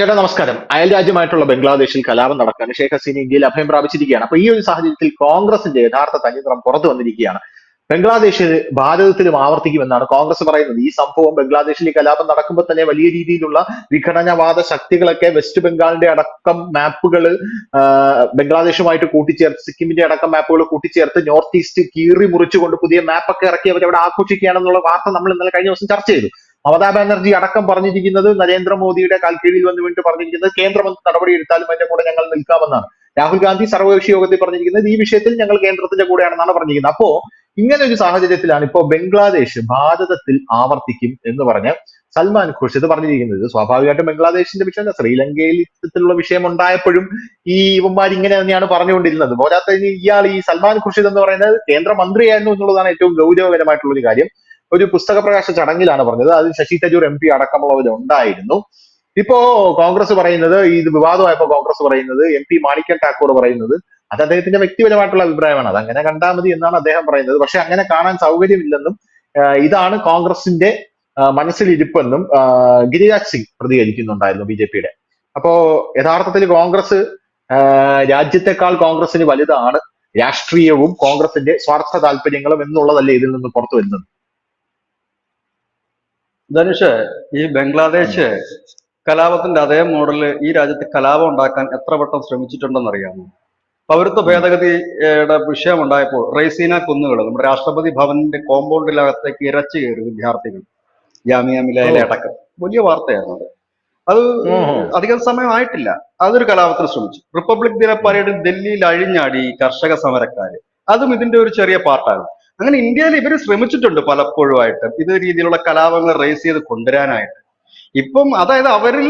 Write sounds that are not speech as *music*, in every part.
ചേട്ടാ നമസ്കാരം. അയൽ രാജ്യമായിട്ടുള്ള ബംഗ്ലാദേശിൽ കലാപം നടക്കാൻ ഷേഖ് ഹസീന ഇന്ത്യയിൽ അഭയം പ്രാപിച്ചിരിക്കുകയാണ്. അപ്പൊ ഈ ഒരു സാഹചര്യത്തിൽ കോൺഗ്രസിന്റെ യഥാർത്ഥ തനിനിറം പുറത്തു വന്നിരിക്കുകയാണ്. ബംഗ്ലാദേശ് ഭാരതത്തിലും ആവർത്തിക്കുമെന്നാണ് കോൺഗ്രസ് പറയുന്നത്. ഈ സംഭവം ബംഗ്ലാദേശിൽ കലാപം നടക്കുമ്പോൾ തന്നെ വലിയ രീതിയിലുള്ള വിഘടനവാദ ശക്തികളൊക്കെ വെസ്റ്റ് ബംഗാളിന്റെ അടക്കം മാപ്പുകൾ ബംഗ്ലാദേശുമായിട്ട് കൂട്ടിച്ചേർത്ത് സിക്കിമിന്റെ അടക്കം മാപ്പുകൾ കൂട്ടിച്ചേർത്ത് നോർത്ത് ഈസ്റ്റ് കീറി മുറിച്ചുകൊണ്ട് പുതിയ മാപ്പൊക്കെ ഇറക്കി അവരവിടെ ആഘോഷിക്കുകയാണെന്നുള്ള വാർത്ത നമ്മൾ ഇന്നലെ കഴിഞ്ഞ ദിവസം ചർച്ച ചെയ്തു. മമതാ ബാനർജി അടക്കം പറഞ്ഞിരിക്കുന്നത് നരേന്ദ്രമോദിയുടെ കാൽക്കീഴിൽ വന്നു വീണ്ടും പറഞ്ഞിരിക്കുന്നത് കേന്ദ്രം നടപടി എടുത്താലും അതിന്റെ കൂടെ ഞങ്ങൾ നിൽക്കാമെന്നാണ്. രാഹുൽ ഗാന്ധി സർവകക്ഷി യോഗത്തിൽ പറഞ്ഞിരിക്കുന്നത് ഈ വിഷയത്തിൽ ഞങ്ങൾ കേന്ദ്രത്തിന്റെ കൂടെയാണെന്നാണ് പറഞ്ഞിരിക്കുന്നത്. അപ്പോ ഇങ്ങനെ ഒരു സാഹചര്യത്തിലാണ് ഇപ്പോൾ ബംഗ്ലാദേശ് ഭാരതത്തിൽ ആവർത്തിക്കും എന്ന് പറഞ്ഞ് സൽമാൻ ഖുർഷിദ് പറഞ്ഞിരിക്കുന്നത്. സ്വാഭാവികമായിട്ടും ബംഗ്ലാദേശിന്റെ വിഷയം ശ്രീലങ്കയിൽ വിഷയം ഉണ്ടായപ്പോഴും ഈ ഇവന്മാർ ഇങ്ങനെ തന്നെയാണ് പറഞ്ഞുകൊണ്ടിരുന്നത്. പോരാത്തതിന് ഇയാൾ ഈ സൽമാൻ ഖുർഷിദ് എന്ന് പറയുന്നത് കേന്ദ്രമന്ത്രിയായിരുന്നു എന്നുള്ളതാണ് ഏറ്റവും ഗൗരവകരമായിട്ടുള്ള ഒരു കാര്യം. ഒരു പുസ്തക പ്രകാശ ചടങ്ങിലാണ് പറഞ്ഞത്. അതിൽ ശശി തരൂർ എം പി അടക്കമുള്ളവർ ഉണ്ടായിരുന്നു. ഇപ്പോ കോൺഗ്രസ് പറയുന്നത് ഇത് വിവാദമായപ്പോ കോൺഗ്രസ് പറയുന്നത് എം പി മാണിക്കൻ ടാക്കൂർ പറയുന്നത് അത് അദ്ദേഹത്തിന്റെ വ്യക്തിപരമായിട്ടുള്ള അഭിപ്രായമാണ്. അത് അങ്ങനെ കണ്ടാൽ മതി എന്നാണ് അദ്ദേഹം പറയുന്നത്. പക്ഷെ അങ്ങനെ കാണാൻ സൗകര്യമില്ലെന്നും ഇതാണ് കോൺഗ്രസിന്റെ മനസ്സിലിരിപ്പെന്നും ഗിരിരാജ് സിംഗ് പ്രതികരിക്കുന്നുണ്ടായിരുന്നു ബി ജെ പിയുടെ. അപ്പോ യഥാർത്ഥത്തിൽ കോൺഗ്രസ് രാജ്യത്തെക്കാൾ കോൺഗ്രസിന് വലുതാണ് രാഷ്ട്രീയവും കോൺഗ്രസിന്റെ സ്വാർത്ഥ താല്പര്യങ്ങളും എന്നുള്ളതല്ലേ ഇതിൽ നിന്ന് പുറത്തു വരുന്നത്. ധനുഷ് ഈ ബംഗ്ലാദേശ് കലാപത്തിന്റെ അതേ മോഡൽ ഈ രാജ്യത്ത് കലാപം ഉണ്ടാക്കാൻ എത്ര വട്ടം ശ്രമിച്ചിട്ടുണ്ടെന്ന് അറിയാമോ പൗരത്വ ഭേദഗതിയുടെ വിഷയം ഉണ്ടായപ്പോൾ റൈസീന കുന്നുകൾ നമ്മുടെ രാഷ്ട്രപതി ഭവനിന്റെ കോമ്പൗണ്ടിനകത്തേക്ക് ഇരച്ചു കയറി വിദ്യാർത്ഥികൾ. ജാമിയ മിലയിലെ അടക്കം. വലിയ വാർത്തയായിരുന്നു അത്. അത് അധികം സമയം ആയിട്ടില്ല. അതൊരു കലാപത്തിന് ശ്രമിച്ചു. റിപ്പബ്ലിക് ദിന പരേഡിൽ ഡൽഹിയിൽ അഴിഞ്ഞാടി കർഷക സമരക്കാര്. അതും ഇതിന്റെ ഒരു ചെറിയ പാർട്ടാണ്. അങ്ങനെ ഇന്ത്യയിൽ ഇവർ ശ്രമിച്ചിട്ടുണ്ട് പലപ്പോഴും ആയിട്ട് ഇത് രീതിയിലുള്ള കലാപങ്ങൾ റേസ് ചെയ്ത് കൊണ്ടുവരാനായിട്ട്. ഇപ്പം അതായത് അവരിൽ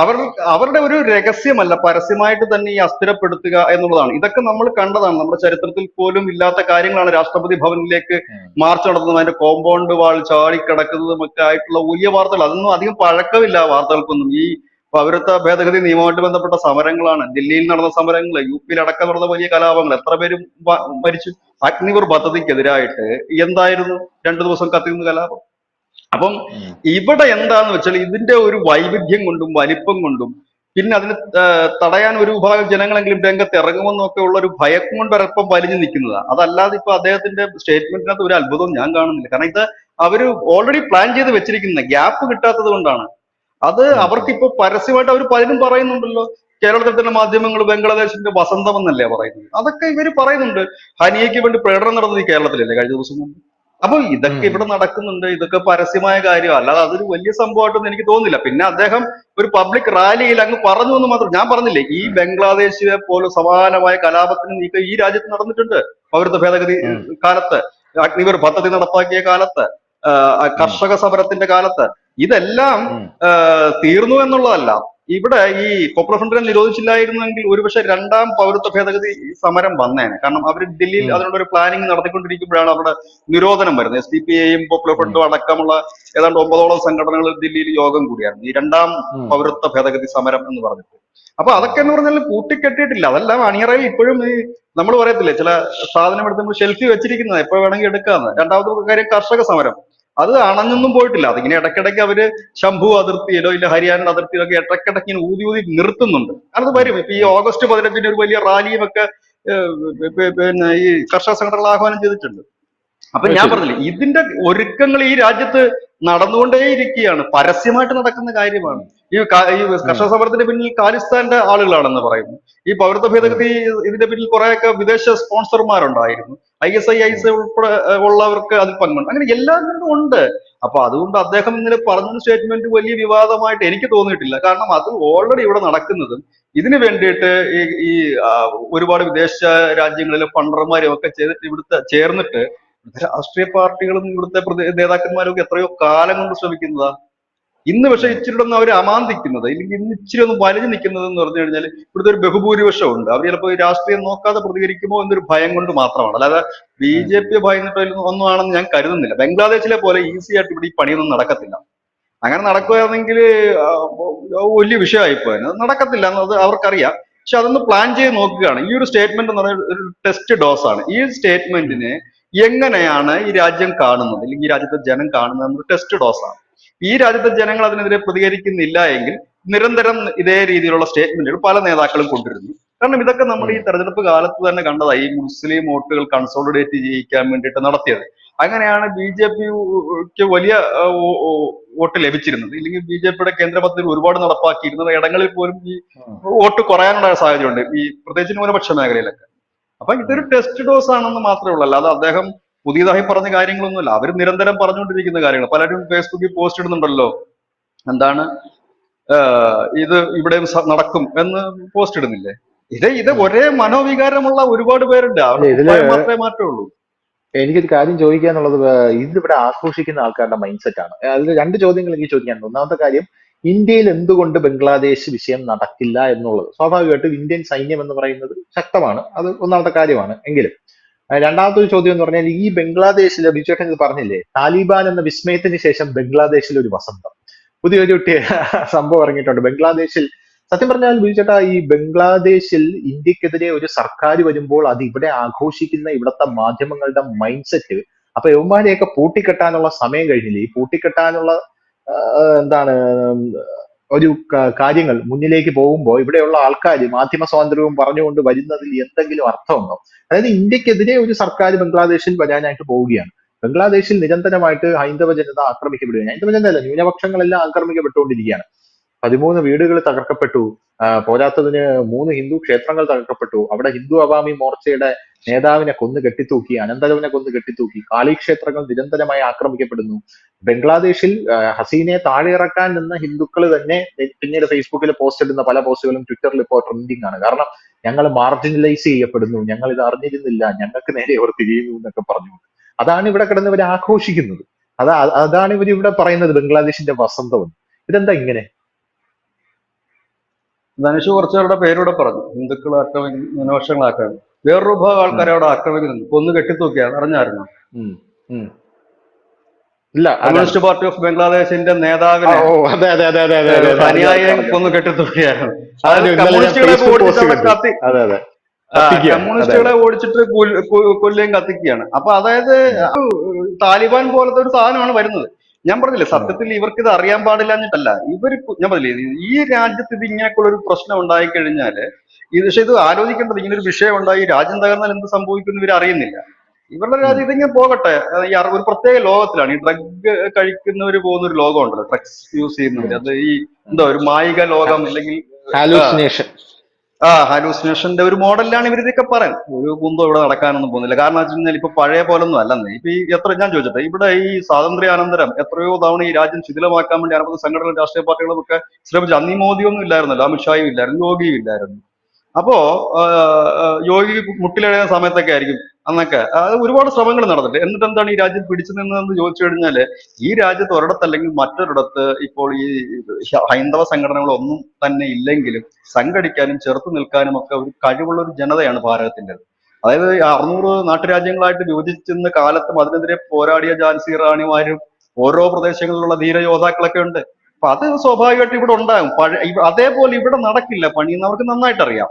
അവർ അവരുടെ ഒരു രഹസ്യമല്ല പരസ്യമായിട്ട് തന്നെ ഈ അസ്ഥിരപ്പെടുത്തുക എന്നുള്ളതാണ്. ഇതൊക്കെ നമ്മൾ കണ്ടതാണ്. നമ്മുടെ ചരിത്രത്തിൽ പോലും ഇല്ലാത്ത കാര്യങ്ങളാണ് രാഷ്ട്രപതി ഭവനിലേക്ക് മാർച്ച് നടത്തുന്നതും. അതിന്റെ കോമ്പൗണ്ട് വാൾ ചാടിക്കിടക്കുന്നതും ഒക്കെ ആയിട്ടുള്ള വലിയ വാർത്തകൾ. അതൊന്നും അധികം പഴക്കമില്ല വാർത്തകൾക്കൊന്നും. ഈ പൗരത്വ ഭേദഗതി നിയമവുമായിട്ട് ബന്ധപ്പെട്ട സമരങ്ങളാണ്. ഡൽഹിയിൽ നടന്ന സമരങ്ങൾ യു പിയിൽ അടക്കം നടന്ന വലിയ കലാപങ്ങൾ എത്ര പേരും മരിച്ചു? അഗ്നിവർ പദ്ധതിക്കെതിരായിട്ട് എന്തായിരുന്നു രണ്ടു ദിവസം കത്തിക്കുന്ന കലാപം? അപ്പം ഇവിടെ എന്താന്ന് വെച്ചാൽ ഇതിന്റെ ഒരു വൈവിധ്യം കൊണ്ടും വലിപ്പം കൊണ്ടും പിന്നെ അതിന് തടയാൻ ഒരു വിഭാഗം ജനങ്ങളെങ്കിലും രംഗത്ത് ഇറങ്ങുമെന്നൊക്കെ ഉള്ള ഒരു ഭയം കൊണ്ട് ഒരപ്പം വലിഞ്ഞു നിൽക്കുന്നതാണ് അതല്ലാതെ ഇപ്പൊ അദ്ദേഹത്തിന്റെ സ്റ്റേറ്റ്മെന്റിനകത്ത് ഒരു അത്ഭുതവും ഞാൻ കാണുന്നില്ല. കാരണം ഇത് അവർ ഓൾറെഡി പ്ലാൻ ചെയ്ത് വെച്ചിരിക്കുന്ന ഗ്യാപ്പ് കിട്ടാത്തത് കൊണ്ടാണ്. അത്. അവർക്കിപ്പോ പരസ്യമായിട്ട് അവർ പലരും പറയുന്നുണ്ടല്ലോ. കേരളത്തിൽ തന്നെ മാധ്യമങ്ങൾ ബംഗ്ലാദേശിന്റെ വസന്തം എന്നല്ലേ പറയുന്നത്. അതൊക്കെ ഇവർ പറയുന്നുണ്ട്. ഹനിയയ്ക്ക് വേണ്ടി പ്രകടനം നടന്നത് ഈ കേരളത്തിലല്ലേ കഴിഞ്ഞ ദിവസം മുമ്പ്? അപ്പൊ ഇതൊക്കെ ഇവിടെ നടക്കുന്നുണ്ട്. ഇതൊക്കെ പരസ്യമായ കാര്യം. അല്ലാതെ അതൊരു വലിയ സംഭവമായിട്ടൊന്നും എനിക്ക് തോന്നുന്നില്ല. പിന്നെ അദ്ദേഹം ഒരു പബ്ലിക് റാലിയിൽ അങ്ങ് പറഞ്ഞു എന്ന് മാത്രം ഞാൻ പറഞ്ഞില്ലേ ഈ ബംഗ്ലാദേശിലെ പോലെ സമാനമായ കലാപത്തിന് നീക്കം ഈ രാജ്യത്ത് നടന്നിട്ടുണ്ട്. പൗരത്വ ഭേദഗതി. കാലത്ത് അഗ്നിവർ പദ്ധതി നടപ്പാക്കിയ കാലത്ത്. കർഷക സമരത്തിന്റെ കാലത്ത് ഇതെല്ലാം തീർന്നു എന്നുള്ളതല്ല. ഇവിടെ ഈ പോപ്പുലർ ഫ്രണ്ടിനെ നിരോധിച്ചില്ലായിരുന്നെങ്കിൽ ഒരുപക്ഷെ രണ്ടാം പൗരത്വ ഭേദഗതി സമരം വന്നേനെ. കാരണം അവർ ഡൽഹിയിൽ. അതിനുള്ള ഒരു പ്ലാനിങ് നടത്തിക്കൊണ്ടിരിക്കുമ്പോഴാണ് അവിടെ നിരോധനം വരുന്നത്. എസ് ഡി പി ഐയും പോപ്പുലർ ഫ്രണ്ടും അടക്കമുള്ള ഏതാണ്ട് ഒമ്പതോളം സംഘടനകൾ ഡൽഹിയിൽ യോഗം കൂടിയായിരുന്നു. ഈ രണ്ടാം പൗരത്വ ഭേദഗതി സമരം എന്ന് പറഞ്ഞിട്ട്. അപ്പൊ അതൊക്കെ എന്ന് പറഞ്ഞാൽ കൂട്ടിക്കെട്ടിയിട്ടില്ല. അതെല്ലാം അണിയറയിൽ ഇപ്പോഴും ഈ നമ്മൾ പറയത്തില്ലേ ചില സാധനം എടുത്ത് നമ്മൾ ഷെൽഫി വെച്ചിരിക്കുന്നത് എപ്പോ വേണമെങ്കിൽ എടുക്കാന്ന്. രണ്ടാമത്തെ കാര്യം കർഷക സമരം. അത് അണഞ്ഞൊന്നും പോയിട്ടില്ല. അതിങ്ങനെ ഇടയ്ക്കിടയ്ക്ക് അവർ ശംഭു അതിർത്തിയിലോ ഇല്ല ഹരിയാന അതിർത്തിയിലോ ഒക്കെ ഇടയ്ക്കിടയ്ക്ക് ഇങ്ങനെ ഊതി ഊതി നിർത്തുന്നുണ്ട്. അത് വരും. ഇപ്പൊ ഈ ഓഗസ്റ്റ് പതിനഞ്ചിന് ഒരു വലിയ റാലിയും ഒക്കെ പിന്നെ ഈ കർഷക സംഘടനകൾ ആഹ്വാനം ചെയ്തിട്ടുണ്ട്. അപ്പൊ ഞാൻ. പറഞ്ഞില്ലേ ഇതിന്റെ ഒരുക്കങ്ങൾ ഈ രാജ്യത്ത് നടന്നുകൊണ്ടേ ഇരിക്കുകയാണ് പരസ്യമായിട്ട് നടക്കുന്ന കാര്യമാണ്. ഈ കർഷക സമരത്തിന്റെ പിന്നിൽ ഖാലിസ്ഥാന്റെ ആളുകളാണെന്ന് പറയുന്നു. ഈ പൗരത്വ ഭേദഗതി ഇതിന്റെ പിന്നിൽ കുറെയൊക്കെ വിദേശ സ്പോൺസർമാരുണ്ടായിരുന്നു. ഐ എസ് ഐ ഉൾപ്പെടെ ഉള്ളവർക്ക് അതിൽ പങ്കുണ്ട്. അങ്ങനെ എല്ലാവരും ഉണ്ട്. അപ്പൊ അതുകൊണ്ട് അദ്ദേഹം ഇന്നലെ പറഞ്ഞ സ്റ്റേറ്റ്മെന്റ് വലിയ വിവാദമായിട്ട് എനിക്ക് തോന്നിയിട്ടില്ല. കാരണം അത് ഓൾറെഡി ഇവിടെ നടക്കുന്നതും ഇതിനു വേണ്ടിയിട്ട് ഈ ഈ ഒരുപാട് വിദേശ രാജ്യങ്ങളിലെ ഫണ്ടർമാരും ഒക്കെ ചെയ്തിട്ട് ഇവിടുത്തെ ചേർന്നിട്ട് രാഷ്ട്രീയ പാർട്ടികളും ഇവിടുത്തെ നേതാക്കന്മാരും ഒക്കെ എത്രയോ കാലം കൊണ്ട് ശ്രമിക്കുന്നതാ. ഇന്ന് പക്ഷെ ഇച്ചിരി ഒന്ന് അവർ അമാന്തിക്കുന്നത് ഇല്ലെങ്കിൽ ഇന്ന് ഇച്ചിരി ഒന്ന് വലിഞ്ഞു നിൽക്കുന്നത് എന്ന് പറഞ്ഞു കഴിഞ്ഞാൽ ഇവിടുത്തെ ഒരു ബഹുഭൂരിപക്ഷം ഉണ്ട് അവർ ചിലപ്പോൾ രാഷ്ട്രീയം നോക്കാതെ പ്രതികരിക്കുമോ എന്നൊരു ഭയം കൊണ്ട് മാത്രമാണ്. അല്ലാതെ ബി ജെ പി ഭയന്നിട്ടൊന്നും ഒന്നുമാണെന്ന് ഞാൻ കരുതുന്നില്ല. ബംഗ്ലാദേശിലെ പോലെ ഈസി ആയിട്ട് ഇവിടെ ഈ പണിയൊന്നും നടക്കത്തില്ല. അങ്ങനെ നടക്കുകയാണെങ്കിൽ വലിയ വിഷയമായിപ്പോ നടക്കത്തില്ല എന്നത് അവർക്കറിയാം. പക്ഷെ അതൊന്ന് പ്ലാൻ ചെയ്ത് നോക്കുകയാണ്. ഈ ഒരു സ്റ്റേറ്റ്മെന്റ് എന്ന് പറയുന്നത് ഒരു ടെസ്റ്റ് ഡോസ് ആണ് ഈ സ്റ്റേറ്റ്മെന്റിനെ എങ്ങനെയാണ് ഈ രാജ്യം കാണുന്നത് അല്ലെങ്കിൽ ഈ രാജ്യത്തെ ജനം കാണുന്നത് എന്നൊരു ടെസ്റ്റ് ഡോസ് ആണ് ഈ രാജ്യത്തെ ജനങ്ങൾ അതിനെതിരെ പ്രതികരിക്കുന്നില്ല എങ്കിൽ നിരന്തരം ഇതേ രീതിയിലുള്ള സ്റ്റേറ്റ്മെന്റുകൾ പല നേതാക്കളും കൊണ്ടിരുന്നു കാരണം ഇതൊക്കെ നമ്മൾ ഈ തെരഞ്ഞെടുപ്പ് കാലത്ത് തന്നെ കണ്ടതായി ഈ മുസ്ലിം വോട്ടുകൾ കൺസോളിഡേറ്റ് ചെയ്യിക്കാൻ വേണ്ടിയിട്ട് നടത്തിയത്. അങ്ങനെയാണ് ബി ജെ പിക്ക് വലിയ വോട്ട് ലഭിച്ചിരുന്നത്. ഇല്ലെങ്കിൽ ബി ജെ പിയുടെ കേന്ദ്ര പദ്ധതി ഒരുപാട് നടപ്പാക്കിയിരുന്നത് ഇടങ്ങളിൽ പോലും ഈ വോട്ട് കുറയാനുള്ള സാഹചര്യമുണ്ട്. ഈ പ്രത്യേകിച്ച് ന്യൂനപക്ഷ മേഖലയിലൊക്കെ. അപ്പൊ ഇതൊരു ടെസ്റ്റ് ഡോസ് ആണെന്ന് മാത്രമേ ഉള്ളൂ. അല്ലാതെ അദ്ദേഹം പുതിയതായി പറഞ്ഞ കാര്യങ്ങളൊന്നുമല്ല. അവർ നിരന്തരം പറഞ്ഞുകൊണ്ടിരിക്കുന്ന കാര്യങ്ങൾ. പലരും ഫേസ്ബുക്കിൽ പോസ്റ്റ് ഇടുന്നുണ്ടല്ലോ. എന്താണ് ഇത് ഇവിടെയും നടക്കും എന്ന് പോസ്റ്റ് ഇടുന്നില്ലേ? ഇത് ഇത് ഒരേ മനോവികാരമുള്ള ഒരുപാട് പേരുണ്ട്. മാത്രമേ മാറ്റമുള്ളൂ. എനിക്കൊരു കാര്യം ചോദിക്കാനുള്ളത് വേ- ഇതിവിടെ ആഘോഷിക്കുന്ന ആൾക്കാരുടെ മൈൻഡ് സെറ്റ് ആണ്. അതിൽ രണ്ട് ചോദ്യങ്ങൾ എനിക്ക് ചോദിക്കാനുണ്ട് ഒന്നാമത്തെ കാര്യം ഇന്ത്യയിൽ എന്തുകൊണ്ട് ബംഗ്ലാദേശ് വിഷയം നടക്കില്ല എന്നുള്ളത്? സ്വാഭാവികമായിട്ടും ഇന്ത്യൻ സൈന്യം എന്ന് പറയുന്നത് ശക്തമാണ്. അത് ഒന്നാമത്തെ കാര്യമാണ്. എങ്കിലും രണ്ടാമത്തെ ഒരു ചോദ്യം എന്ന് പറഞ്ഞാൽ ഈ ബംഗ്ലാദേശിൽ ബിജുവേട്ടൻ ഇത് പറഞ്ഞില്ലേ? താലിബാൻ എന്ന വിസ്മയത്തിന് ശേഷം ബംഗ്ലാദേശിൽ ഒരു വസന്തം. പുതിയൊരു സംഭവം ഇറങ്ങിയിട്ടുണ്ട്. ബംഗ്ലാദേശിൽ സത്യം പറഞ്ഞാൽ ബിജുചേട്ടാ ഈ ബംഗ്ലാദേശിൽ ഇന്ത്യക്കെതിരെ ഒരു സർക്കാർ വരുമ്പോൾ അത് ഇവിടെ ആഘോഷിക്കുന്ന ഇവിടുത്തെ മാധ്യമങ്ങളുടെ മൈൻഡ് സെറ്റ് അപ്പൊ യവന്മാരെയൊക്കെ പൂട്ടിക്കെട്ടാനുള്ള സമയം കഴിഞ്ഞില്ലേ? ഈ പൂട്ടിക്കെട്ടാനുള്ള എന്താണ് ഒരു കാര്യങ്ങൾ മുന്നിലേക്ക് പോകുമ്പോൾ ഇവിടെയുള്ള ആൾക്കാർ മാധ്യമ സ്വാതന്ത്ര്യവും പറഞ്ഞുകൊണ്ട് വരുന്നതിൽ എന്തെങ്കിലും അർത്ഥമുണ്ടോ? അതായത് ഇന്ത്യക്കെതിരെ ഒരു സർക്കാർ ബംഗ്ലാദേശിൽ വരാനായിട്ട് പോവുകയാണ്. ബംഗ്ലാദേശിൽ നിരന്തരമായിട്ട് ഹൈന്ദവ ജനത ആക്രമിക്കപ്പെടുകയാണ്. ഹൈന്ദവ ജനത അല്ല ന്യൂനപക്ഷങ്ങളെല്ലാം ആക്രമിക്കപ്പെട്ടുകൊണ്ടിരിക്കുകയാണ്. പതിമൂന്ന് വീടുകൾ തകർക്കപ്പെട്ടു. പോരാത്തതിന് മൂന്ന് ഹിന്ദു ക്ഷേത്രങ്ങൾ തകർക്കപ്പെട്ടു. അവിടെ ഹിന്ദു അവാമി മോർച്ചയുടെ നേതാവിനെ കൊന്ന് കെട്ടിത്തൂക്കി അനന്തരവനെ കൊന്ന് കെട്ടിത്തൂക്കി. കാളി ക്ഷേത്രങ്ങൾ നിരന്തരമായി ആക്രമിക്കപ്പെടുന്നു. ബംഗ്ലാദേശിൽ ഹസീനെ താഴെ ഇറക്കാൻ നിന്ന ഹിന്ദുക്കൾ തന്നെ പിന്നീട് ഫേസ്ബുക്കിൽ പോസ്റ്റ് ഇടുന്ന പല പോസ്റ്റുകളും ട്വിറ്ററിൽ ഇപ്പോൾ ട്രെൻഡിങ് ആണ്. കാരണം ഞങ്ങൾ മാർജിനലൈസ് ചെയ്യപ്പെടുന്നു. ഞങ്ങൾ ഇത് അറിഞ്ഞിരുന്നില്ല. ഞങ്ങൾക്ക് നേരെ അവർ തിരിയുന്നു എന്നൊക്കെ പറഞ്ഞു അതാണ് ഇവിടെ കിടന്നവർ ആഘോഷിക്കുന്നത്. അതാ അതാണ് ഇവർ ഇവിടെ പറയുന്നത് ബംഗ്ലാദേശിന്റെ വസന്തം ഇതെന്താ ഇങ്ങനെ? ധനുഷ് കുറച്ചുപേരുടെ പേരൂടെ പറഞ്ഞു. ഹിന്ദുക്കൾ ആക്രമിക്കുന്നു ന്യൂനപക്ഷങ്ങൾ ആക്രമിക്കുന്നു വേറൊരു വിഭാഗം ആൾക്കാരെ അവിടെ ആക്രമിക്കുന്നുണ്ട്. കൊന്നു കെട്ടിത്തൂക്കിയാണ് അറിഞ്ഞായിരുന്നു. ഇല്ല. കമ്മ്യൂണിസ്റ്റ് പാർട്ടി ഓഫ് ബംഗ്ലാദേശിന്റെ നേതാവിനെ അനുയായിയെ കൊന്നു കെട്ടിത്തൂക്കിയായിരുന്നു. കമ്മ്യൂണിസ്റ്റുകളെ ഓടിച്ചിട്ട് കൊല്ലം കമ്മ്യൂണിസ്റ്റുകളെ ഓടിച്ചിട്ട് കൊല്ലുകയും കത്തിക്കുകയാണ്. അപ്പൊ അതായത് താലിബാൻ പോലത്തെ ഒരു സാധനമാണ് വരുന്നത്. ഞാൻ പറഞ്ഞില്ലേ സത്യത്തിൽ ഇവർക്ക് ഇത് അറിയാൻ പാടില്ലാഞ്ഞിട്ടല്ല ഇവർ ഞാൻ പറഞ്ഞില്ലേ ഈ രാജ്യത്ത് ഇത് ഇങ്ങനെയൊക്കെയുള്ള ഒരു പ്രശ്നം ഉണ്ടായി കഴിഞ്ഞാൽ ഇത് പക്ഷെ ഇത് ആലോചിക്കേണ്ടത് ഇങ്ങനെ ഒരു വിഷയം ഉണ്ടായി രാജ്യം തകർന്നാൽ എന്ത് സംഭവിക്കുന്നു ഇവർ അറിയുന്നില്ല. ഇവരുടെ രാജ്യം ഇതിങ്ങനെ പോകട്ടെ. ഈ ഒരു പ്രത്യേക ലോകത്തിലാണ്. ഈ ഡ്രഗ് കഴിക്കുന്നവർ പോകുന്ന ഒരു ലോകം ഉണ്ടല്ലോ ഡ്രഗ്സ് യൂസ് ചെയ്യുന്നവര്. അത് ഈ എന്താ ഒരു മായിക ലോകം അല്ലെങ്കിൽ ഹാലൂസിനേഷൻ. ആ ഹാലൂസിനേഷന്റെ ഒരു മോഡലിലാണ് ഇവർ ഇതൊക്കെ പറയാൻ ഒരു കുന്തം ഇവിടെ നടക്കാനൊന്നും പോകുന്നില്ല. കാരണം വെച്ച് കഴിഞ്ഞാൽ ഇപ്പൊ പഴയ പോലൊന്നും അല്ലെന്ന് ഇപ്പൊ ഈ എത്ര ഞാൻ ചോദിച്ചിട്ട് ഇവിടെ ഈ സ്വാതന്ത്ര്യാനന്തരം എത്രയോ തവണ ഈ രാജ്യം ശിഥിലമാക്കാൻ വേണ്ടി അനവധി സംഘടനകളും രാഷ്ട്രീയ പാർട്ടികളും ഒക്കെ ശ്രമിച്ചു. അന്ന് മോദിയൊന്നും ഇല്ലായിരുന്നല്ലോ അമിത്ഷായും ഇല്ലായിരുന്നു യോഗിയും ഇല്ലായിരുന്നു. അപ്പോ യോഗി മുട്ടിലെഴുതുന്ന സമയത്തൊക്കെ ആയിരിക്കും അന്നൊക്കെ. അത് ഒരുപാട് ശ്രമങ്ങൾ നടന്നിട്ട് എന്നിട്ട് എന്താണ് ഈ രാജ്യം പിടിച്ചു നിന്നതെന്ന് ചോദിച്ചു കഴിഞ്ഞാൽ ഈ രാജ്യത്ത് ഒരിടത്തല്ലെങ്കിൽ മറ്റൊരിടത്ത് ഇപ്പോൾ ഈ ഹൈന്ദവ സംഘടനകളൊന്നും തന്നെ ഇല്ലെങ്കിലും സംഘടിക്കാനും ചെറുത്തു നിൽക്കാനും ഒക്കെ ഒരു കഴിവുള്ള ഒരു ജനതയാണ് ഭാരതത്തിന്റെത് അതായത് അറുന്നൂറ് നാട്ടുരാജ്യങ്ങളായിട്ട് യോജിച്ചിരുന്ന കാലത്തും അതിനെതിരെ പോരാടിയ ജാൻസി റാണിമാരും ഓരോ പ്രദേശങ്ങളിലുള്ള ധീരയോദ്ധാക്കളൊക്കെ ഉണ്ട്. അപ്പൊ അത് സ്വാഭാവികമായിട്ട് ഇവിടെ ഉണ്ടാകും. അതേപോലെ ഇവിടെ നടക്കില്ല. പണിയെന്ന് അവർക്ക് നന്നായിട്ട് അറിയാം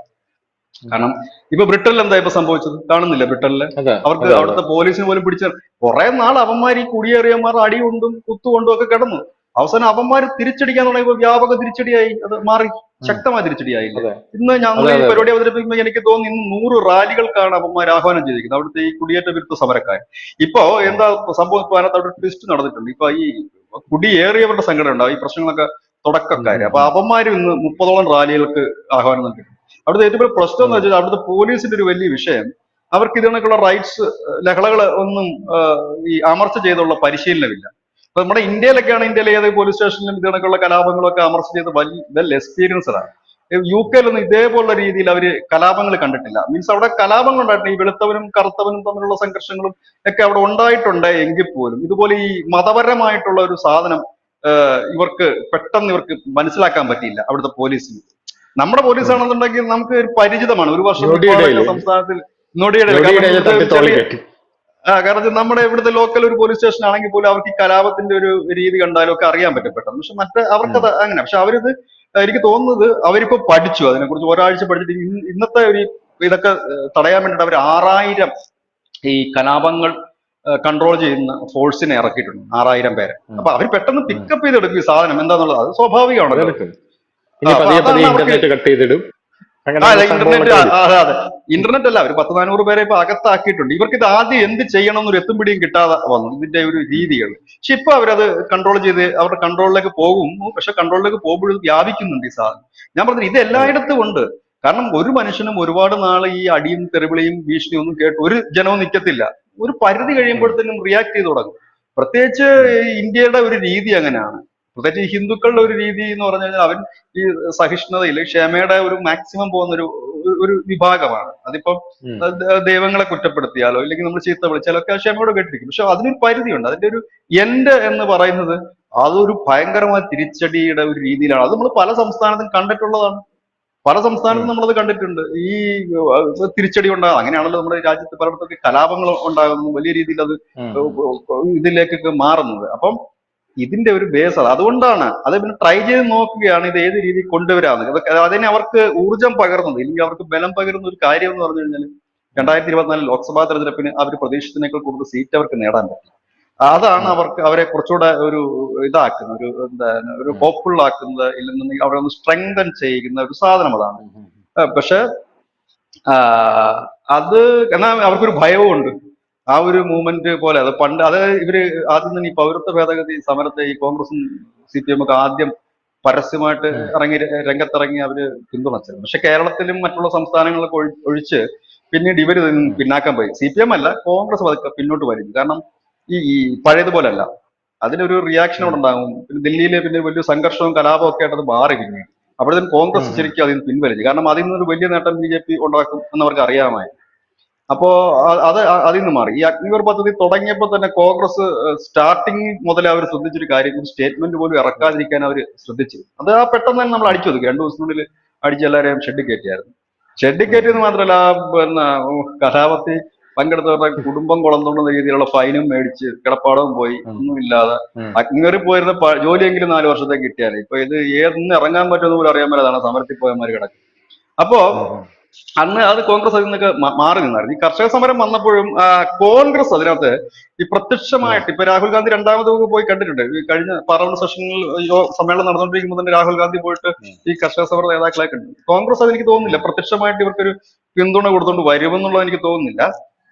കാരണം ഇപ്പൊ ബ്രിട്ടനിൽ എന്താ ഇപ്പൊ സംഭവിച്ചത്? കാണുന്നില്ല ബ്രിട്ടനിൽ അവർക്ക്. അവിടുത്തെ പോലീസിന് പോലും പിടിച്ച കുറെ നാൾ അവന്മാർ ഈ കുടിയേറിയന്മാർ അടികൊണ്ടും കുത്തുകൊണ്ടും ഒക്കെ കിടന്നു. അവസാനം അവന്മാർ തിരിച്ചടിക്കാൻ തുടങ്ങിയപ്പോൾ വ്യാപക തിരിച്ചടിയായി. അത് മാറി ശക്തമായ തിരിച്ചടിയായില്ല. ഇന്ന് ഞങ്ങൾ ഈ പരിപാടി അവതരിപ്പിക്കുമ്പോൾ എനിക്ക് തോന്നുന്നു ഇന്ന് നൂറ് റാലികൾക്കാണ് അവന്മാർ ആഹ്വാനം ചെയ്തിരിക്കുന്നത്. അവിടുത്തെ ഈ കുടിയേറ്റ വിരുദ്ധ സമരക്കാർ ഇപ്പോ എന്താ സംഭവം? ഇപ്പൊ അതിനകത്ത് അവിടെ ട്വിസ്റ്റ് നടന്നിട്ടുണ്ട്. ഇപ്പൊ ഈ കുടിയേറിയവരുടെ സംഘടന ഉണ്ടാവും ഈ പ്രശ്നങ്ങളൊക്കെ തുടക്കക്കാര്. അപ്പൊ അവന്മാരും ഇന്ന് മുപ്പതോളം റാലികൾക്ക് ആഹ്വാനം നൽകി അവിടുത്തെ ഏറ്റവും വലിയ പ്രശ്നം എന്ന് വെച്ചാൽ അവിടുത്തെ പോലീസിന്റെ ഒരു വലിയ വിഷയം. അവർക്ക് ഇതിനൊക്കെയുള്ള റൈറ്റ്സ് ലഹളകൾ ഒന്നും ഈ അമർച്ച ചെയ്തുള്ള പരിശീലനമില്ല. അപ്പൊ നമ്മുടെ ഇന്ത്യയിലൊക്കെയാണ് ഇന്ത്യയിലെ ഏത് പോലീസ് സ്റ്റേഷനിലും ഇതിനൊക്കെയുള്ള കലാപങ്ങളൊക്കെ അമർച്ച ചെയ്ത് വലിയ വെൽ എക്സ്പീരിയൻസ്ഡ് ആണ്. യു കെയിലൊന്നും ഇതേപോലുള്ള രീതിയിൽ അവർ കലാപങ്ങൾ കണ്ടിട്ടില്ല. മീൻസ് അവിടെ കലാപങ്ങൾ ഉണ്ടായിട്ടുണ്ട്. ഈ വെളുത്തവനും കറുത്തവനും തമ്മിലുള്ള സംഘർഷങ്ങളും ഒക്കെ അവിടെ ഉണ്ടായിട്ടുണ്ട് എങ്കിൽ പോലും. ഇതുപോലെ ഈ മതപരമായിട്ടുള്ള ഒരു സാധനം ഇവർക്ക് പെട്ടെന്ന് ഇവർക്ക് മനസ്സിലാക്കാൻ പറ്റിയില്ല അവിടുത്തെ പോലീസിന്. നമ്മുടെ പോലീസ് ആണെന്നുണ്ടെങ്കിൽ നമുക്ക് ഒരു പരിചിതമാണ്. ഒരു വർഷം സംസ്ഥാനത്തിൽ നൊടിയുടെ ആ കാരണം നമ്മുടെ ഇവിടുത്തെ ലോക്കൽ ഒരു പോലീസ് സ്റ്റേഷൻ ആണെങ്കിൽ പോലും അവർക്ക് ഈ കലാപത്തിന്റെ ഒരു രീതി കണ്ടാലും ഒക്കെ അറിയാൻ പറ്റും പെട്ടെന്ന്. പക്ഷെ മറ്റേ അവർക്കത് അങ്ങനെ. പക്ഷെ അവരിത് എനിക്ക് തോന്നുന്നത് അവരിപ്പോ പഠിച്ചു. അതിനെക്കുറിച്ച് ഒരാഴ്ച പഠിച്ചിട്ട് ഇന്നത്തെ ഒരു ഇതൊക്കെ തടയാൻ വേണ്ടിയിട്ട് അവർ ആറായിരം ഈ കലാപങ്ങൾ കൺട്രോൾ ചെയ്യുന്ന ഫോഴ്സിനെ ഇറക്കിയിട്ടുണ്ട്. ആറായിരം പേരെ. അപ്പൊ അവർ പെട്ടെന്ന് പിക്കപ്പ് ചെയ്തെടുക്കും ഈ സാധനം. എന്താന്നുള്ളത് അത് സ്വാഭാവികമാണല്ലോ. അതെടുക്കും. ഇനി അപ്പൊ പതിയെ പതിയെ ഇന്റർനെറ്റ് കട്ട് ചെയ്തിടും. ഇന്റർനെറ്റ് അതെ അതെ. ഇന്റർനെറ്റ് അല്ല ഒരു പത്ത് നാനൂറ് പേരെ ഇപ്പൊ അകത്താക്കിയിട്ടുണ്ട്. ഇവർക്ക് ഇത് ആദ്യം എന്ത് ചെയ്യണം എന്നൊരു എത്തും പിടിയും കിട്ടാതെ വന്നു. ഇതിന്റെ ഒരു രീതിയാണ്. പക്ഷെ ഇപ്പൊ അവരത് കൺട്രോൾ ചെയ്ത് അവരുടെ കൺട്രോളിലേക്ക് പോകും. പക്ഷെ കൺട്രോളിലേക്ക് പോകുമ്പോഴും വ്യാപിക്കുന്നുണ്ട് ഈ സാധനം. ഞാൻ പറഞ്ഞത് ഇത് എല്ലായിടത്തും ഉണ്ട്. കാരണം ഒരു മനുഷ്യനും ഒരുപാട് നാൾ ഈ അടിയും തെറിവിളിയും ഭീഷണിയും ഒന്നും കേട്ട് ഒരു ജനവും നിൽക്കത്തില്ല ഒരു പരിധി കഴിയുമ്പോഴത്തേനും റിയാക്ട് ചെയ്ത് തുടങ്ങും. പ്രത്യേകിച്ച് ഇന്ത്യയുടെ ഒരു രീതി അങ്ങനെയാണ്. പ്രത്യേകിച്ച് ഈ ഹിന്ദുക്കളുടെ ഒരു രീതി എന്ന് പറഞ്ഞു കഴിഞ്ഞാൽ അവൻ ഈ സഹിഷ്ണുതയിൽ ക്ഷമയുടെ ഒരു മാക്സിമം പോകുന്ന ഒരു ഒരു- വിഭാഗമാണ്. അതിപ്പം. ദൈവങ്ങളെ കുറ്റപ്പെടുത്തിയാലോ ഇല്ലെങ്കിൽ നമ്മൾ ചീത്ത വിളിച്ചാലൊക്കെ ഒക്കെ ക്ഷമയോട് കേട്ടിരിക്കും. പക്ഷെ അതിനൊരു പരിധിയുണ്ട്. അതിന്റെ ഒരു എൻഡ് എന്ന് പറയുന്നത് അതൊരു ഭയങ്കരമായ തിരിച്ചടിയുടെ ഒരു രീതിയിലാണ്. അത് നമ്മൾ പല സംസ്ഥാനത്തും കണ്ടിട്ടുള്ളതാണ്. പല സംസ്ഥാനത്തും നമ്മളത് കണ്ടിട്ടുണ്ട്. ഈ തിരിച്ചടി ഉണ്ടാകും അങ്ങനെയാണല്ലോ നമ്മുടെ രാജ്യത്ത് പലയിടത്തൊക്കെ കലാപങ്ങൾ ഉണ്ടാകുന്നു. വലിയ രീതിയിൽ അത് ഇതിലേക്കൊക്കെ മാറുന്നത്. അപ്പം ഇതിന്റെ ഒരു ബേസ് അത് അതുകൊണ്ടാണ് അത് പിന്നെ ട്രൈ ചെയ്ത് നോക്കുകയാണ് ഇത് ഏത് രീതിയിൽ കൊണ്ടുവരാമെന്ന് അതൊക്കെ അതിനെ അവർക്ക് ഊർജം പകർന്നത് ഇല്ലെങ്കിൽ അവർക്ക് ബലം പകരുന്ന ഒരു കാര്യം എന്ന് പറഞ്ഞു കഴിഞ്ഞാൽ രണ്ടായിരത്തി ഇരുപത്തിനാല് ലോക്സഭാ തെരഞ്ഞെടുപ്പിന് അവർ പ്രതീക്ഷിച്ചതിനേക്കാൾ കൂടുതൽ സീറ്റ് അവർക്ക് നേടാൻ പറ്റി അതാണ് അവർക്ക് അവരെ കുറച്ചുകൂടെ ഒരു ഇതാക്കുന്നത് ഒരു എന്താ ഒരു ഹോപ്പ്ഫുൾ ആക്കുന്നത് ഇല്ലെന്നുണ്ടെങ്കിൽ അവരെ ഒന്ന് സ്ട്രെങ്തൻ ചെയ്യുന്ന ഒരു സാധനം അതാണ്. പക്ഷെ അത് എന്നാൽ അവർക്കൊരു ഭയവും ഉണ്ട് ആ ഒരു മൂവ്മെന്റ് പോലെ. അത് പണ്ട് അത് ഇവർ ആദ്യം തന്നെ ഈ പൗരത്വ ഭേദഗതി സമരത്തെ ഈ കോൺഗ്രസും സി പി എം ഒക്കെ ആദ്യം പരസ്യമായിട്ട് ഇറങ്ങി രംഗത്തിറങ്ങി അവർ പിന്തുണച്ചത്. പക്ഷെ കേരളത്തിലും മറ്റുള്ള സംസ്ഥാനങ്ങളിലൊക്കെ ഒഴിച്ച് പിന്നീട് ഇവർ പിന്നാക്കാൻ പോയി. സി പി എം അല്ല കോൺഗ്രസ് അതൊക്കെ പിന്നോട്ട് വലിഞ്ഞു. കാരണം ഈ ഈ പഴയതുപോലല്ല. അതിനൊരു റിയാക്ഷൻ അവിടെ ഉണ്ടാകും പിന്നെ ദില്ലിയിലെ പിന്നെ വലിയ സംഘർഷവും കലാപവും ഒക്കെ ആയിട്ട് അത് മാറി പിന്നെ അപ്പോഴത്തേക്കും കോൺഗ്രസ്. ശരിക്കും അതിൽ നിന്ന് പിൻവലിച്ചു കാരണം അതിൽ നിന്നൊരു വലിയ നേട്ടം ബി ജെ പി ഉണ്ടാക്കും എന്നവർക്ക് അറിയാമായി അപ്പോ അത് അതിൽ നിന്ന് മാറി. ഈ അഗ്നിവർ പദ്ധതി തുടങ്ങിയപ്പോൾ തന്നെ കോൺഗ്രസ് സ്റ്റാർട്ടിങ് മുതൽ അവർ ശ്രദ്ധിച്ചൊരു കാര്യം ഒരു സ്റ്റേറ്റ്മെന്റ് പോലും ഇറക്കാതിരിക്കാൻ അവർ ശ്രദ്ധിച്ചു അത് ആ പെട്ടെന്ന് തന്നെ നമ്മൾ അടിച്ചു ഒതുക്കി രണ്ടു ദിവസത്തിനുള്ളിൽ അടിച്ച് എല്ലാവരെയും ഷെഡ് കയറ്റിയായിരുന്നു. ഷെഡ് കയറ്റിയത് മാത്രമല്ല പിന്നെ കഥാപത്തി പങ്കെടുത്തവരുടെ കുടുംബം കുളന്തോണ്ടുന്ന രീതിയിലുള്ള ഫൈനും മേടിച്ച് കിടപ്പാടവും പോയി. ഒന്നും ഇല്ലാതെ ഉം. അഗ്നിവറിൽ പോയിരുന്ന ജോലിയെങ്കിലും നാല് വർഷത്തേക്ക് കിട്ടിയാലേ. ഇപ്പൊ ഇത് ഏതെന്ന് ഇറങ്ങാൻ പറ്റുമെന്ന് പോലും അറിയാൻ മേലതാണ് സമരത്തിൽ പോയമാര് കിടക്കും. അപ്പോ അന്ന് അത് കോൺഗ്രസ് അതിൽ നിന്നൊക്കെ മാറി നിന്നായിരുന്നു. ഈ കർഷക സമരം വന്നപ്പോഴും കോൺഗ്രസ് അതിനകത്ത് ഈ പ്രത്യക്ഷമായിട്ട് ഇപ്പൊ രാഹുൽ ഗാന്ധി രണ്ടാമത് പോയി കണ്ടിട്ടുണ്ട്. ഈ കഴിഞ്ഞ പാർലമെന്റ് സെഷനിൽ സമ്മേളനം നടന്നുകൊണ്ടിരിക്കുമ്പോൾ തന്നെ രാഹുൽ ഗാന്ധി പോയിട്ട് ഈ കർഷക സമര നേതാക്കളെ കണ്ടു കോൺഗ്രസ് അതെനിക്ക് തോന്നുന്നില്ല. പ്രത്യക്ഷമായിട്ട് ഇവർക്കൊരു പിന്തുണ കൊടുത്തുകൊണ്ട് വരുമെന്നുള്ളത് എനിക്ക് തോന്നുന്നില്ല.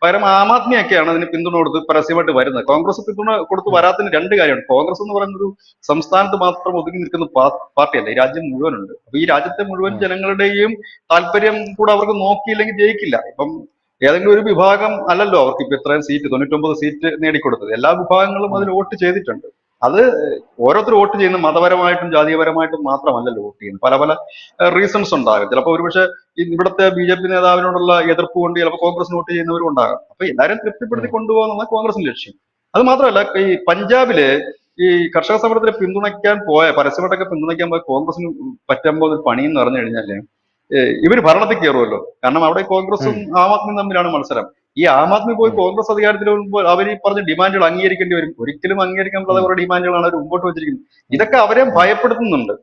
പകരം ആം ആദ്മിയൊക്കെയാണ് അതിന് പിന്തുണ കൊടുത്ത് പരസ്യമായിട്ട് വരുന്നത്. കോൺഗ്രസ് പിന്തുണ കൊടുത്ത് വരാത്തതിന് രണ്ട് കാര്യമാണ്. കോൺഗ്രസ് എന്ന് പറയുന്ന ഒരു സംസ്ഥാനത്ത് മാത്രം ഒതുങ്ങി നിൽക്കുന്ന പാർട്ടിയല്ല. ഈ രാജ്യം മുഴുവനുണ്ട്. അപ്പൊ ഈ രാജ്യത്തെ മുഴുവൻ. ജനങ്ങളുടെയും താല്പര്യം കൂടെ അവർക്ക് നോക്കിയില്ലെങ്കിൽ ജയിക്കില്ല. ഇപ്പം ഏതെങ്കിലും ഒരു വിഭാഗം അല്ലല്ലോ അവർക്ക് ഇപ്പൊ ഇത്രയും സീറ്റ് തൊണ്ണൂറ്റൊമ്പത് സീറ്റ് നേടിക്കൊടുത്തത്. എല്ലാ വിഭാഗങ്ങളും അതിൽ വോട്ട് ചെയ്തിട്ടുണ്ട്. അത് ഓരോരുത്തർ വോട്ട് ചെയ്യുന്ന മതപരമായിട്ടും ജാതീയപരമായിട്ടും മാത്രമല്ലല്ലോ വോട്ട് ചെയ്യുന്നത്. പല പല റീസൺസ് ഉണ്ടാകും. ചിലപ്പോൾ ഒരുപക്ഷെ ഇവിടുത്തെ ബി ജെ പി നേതാവിനോടുള്ള എതിർപ്പ് കൊണ്ട് ചിലപ്പോൾ കോൺഗ്രസിന് വോട്ട് ചെയ്യുന്നവരും ഉണ്ടാകും. അപ്പൊ എല്ലാവരും തൃപ്തിപ്പെടുത്തി കൊണ്ടുപോകുന്ന കോൺഗ്രസിന്റെ ലക്ഷ്യം. അത് മാത്രമല്ല ഈ പഞ്ചാബിൽ ഈ കർഷക സമരത്തിനെ പിന്തുണയ്ക്കാൻ പോയ പരസ്യമായിട്ടൊക്കെ പിന്തുണയ്ക്കാൻ പോയ കോൺഗ്രസിന് പറ്റുമ്പോൾ ഒരു പണി എന്ന് പറഞ്ഞു കഴിഞ്ഞാൽ ഇവർ ഭരണത്തിൽ കയറുമല്ലോ. കാരണം അവിടെ കോൺഗ്രസും ആം ആദ്മിയും തമ്മിലാണ് മത്സരം. ഈ ആം ആദ്മി പോയി കോൺഗ്രസ് അധികാരത്തിൽ വരുമ്പോൾ അവർ ഈ പറഞ്ഞ ഡിമാൻഡുകൾ അംഗീകരിക്കേണ്ടി വരും. ഒരിക്കലും അംഗീകരിക്കാൻ പറ്റാത്ത കുറെ ഡിമാൻഡുകളാണ് അവർ മുമ്പോട്ട് വെച്ചിരിക്കുന്നത്. ഇതൊക്കെ അവരെ ഭയപ്പെടുത്തുന്നുണ്ട്.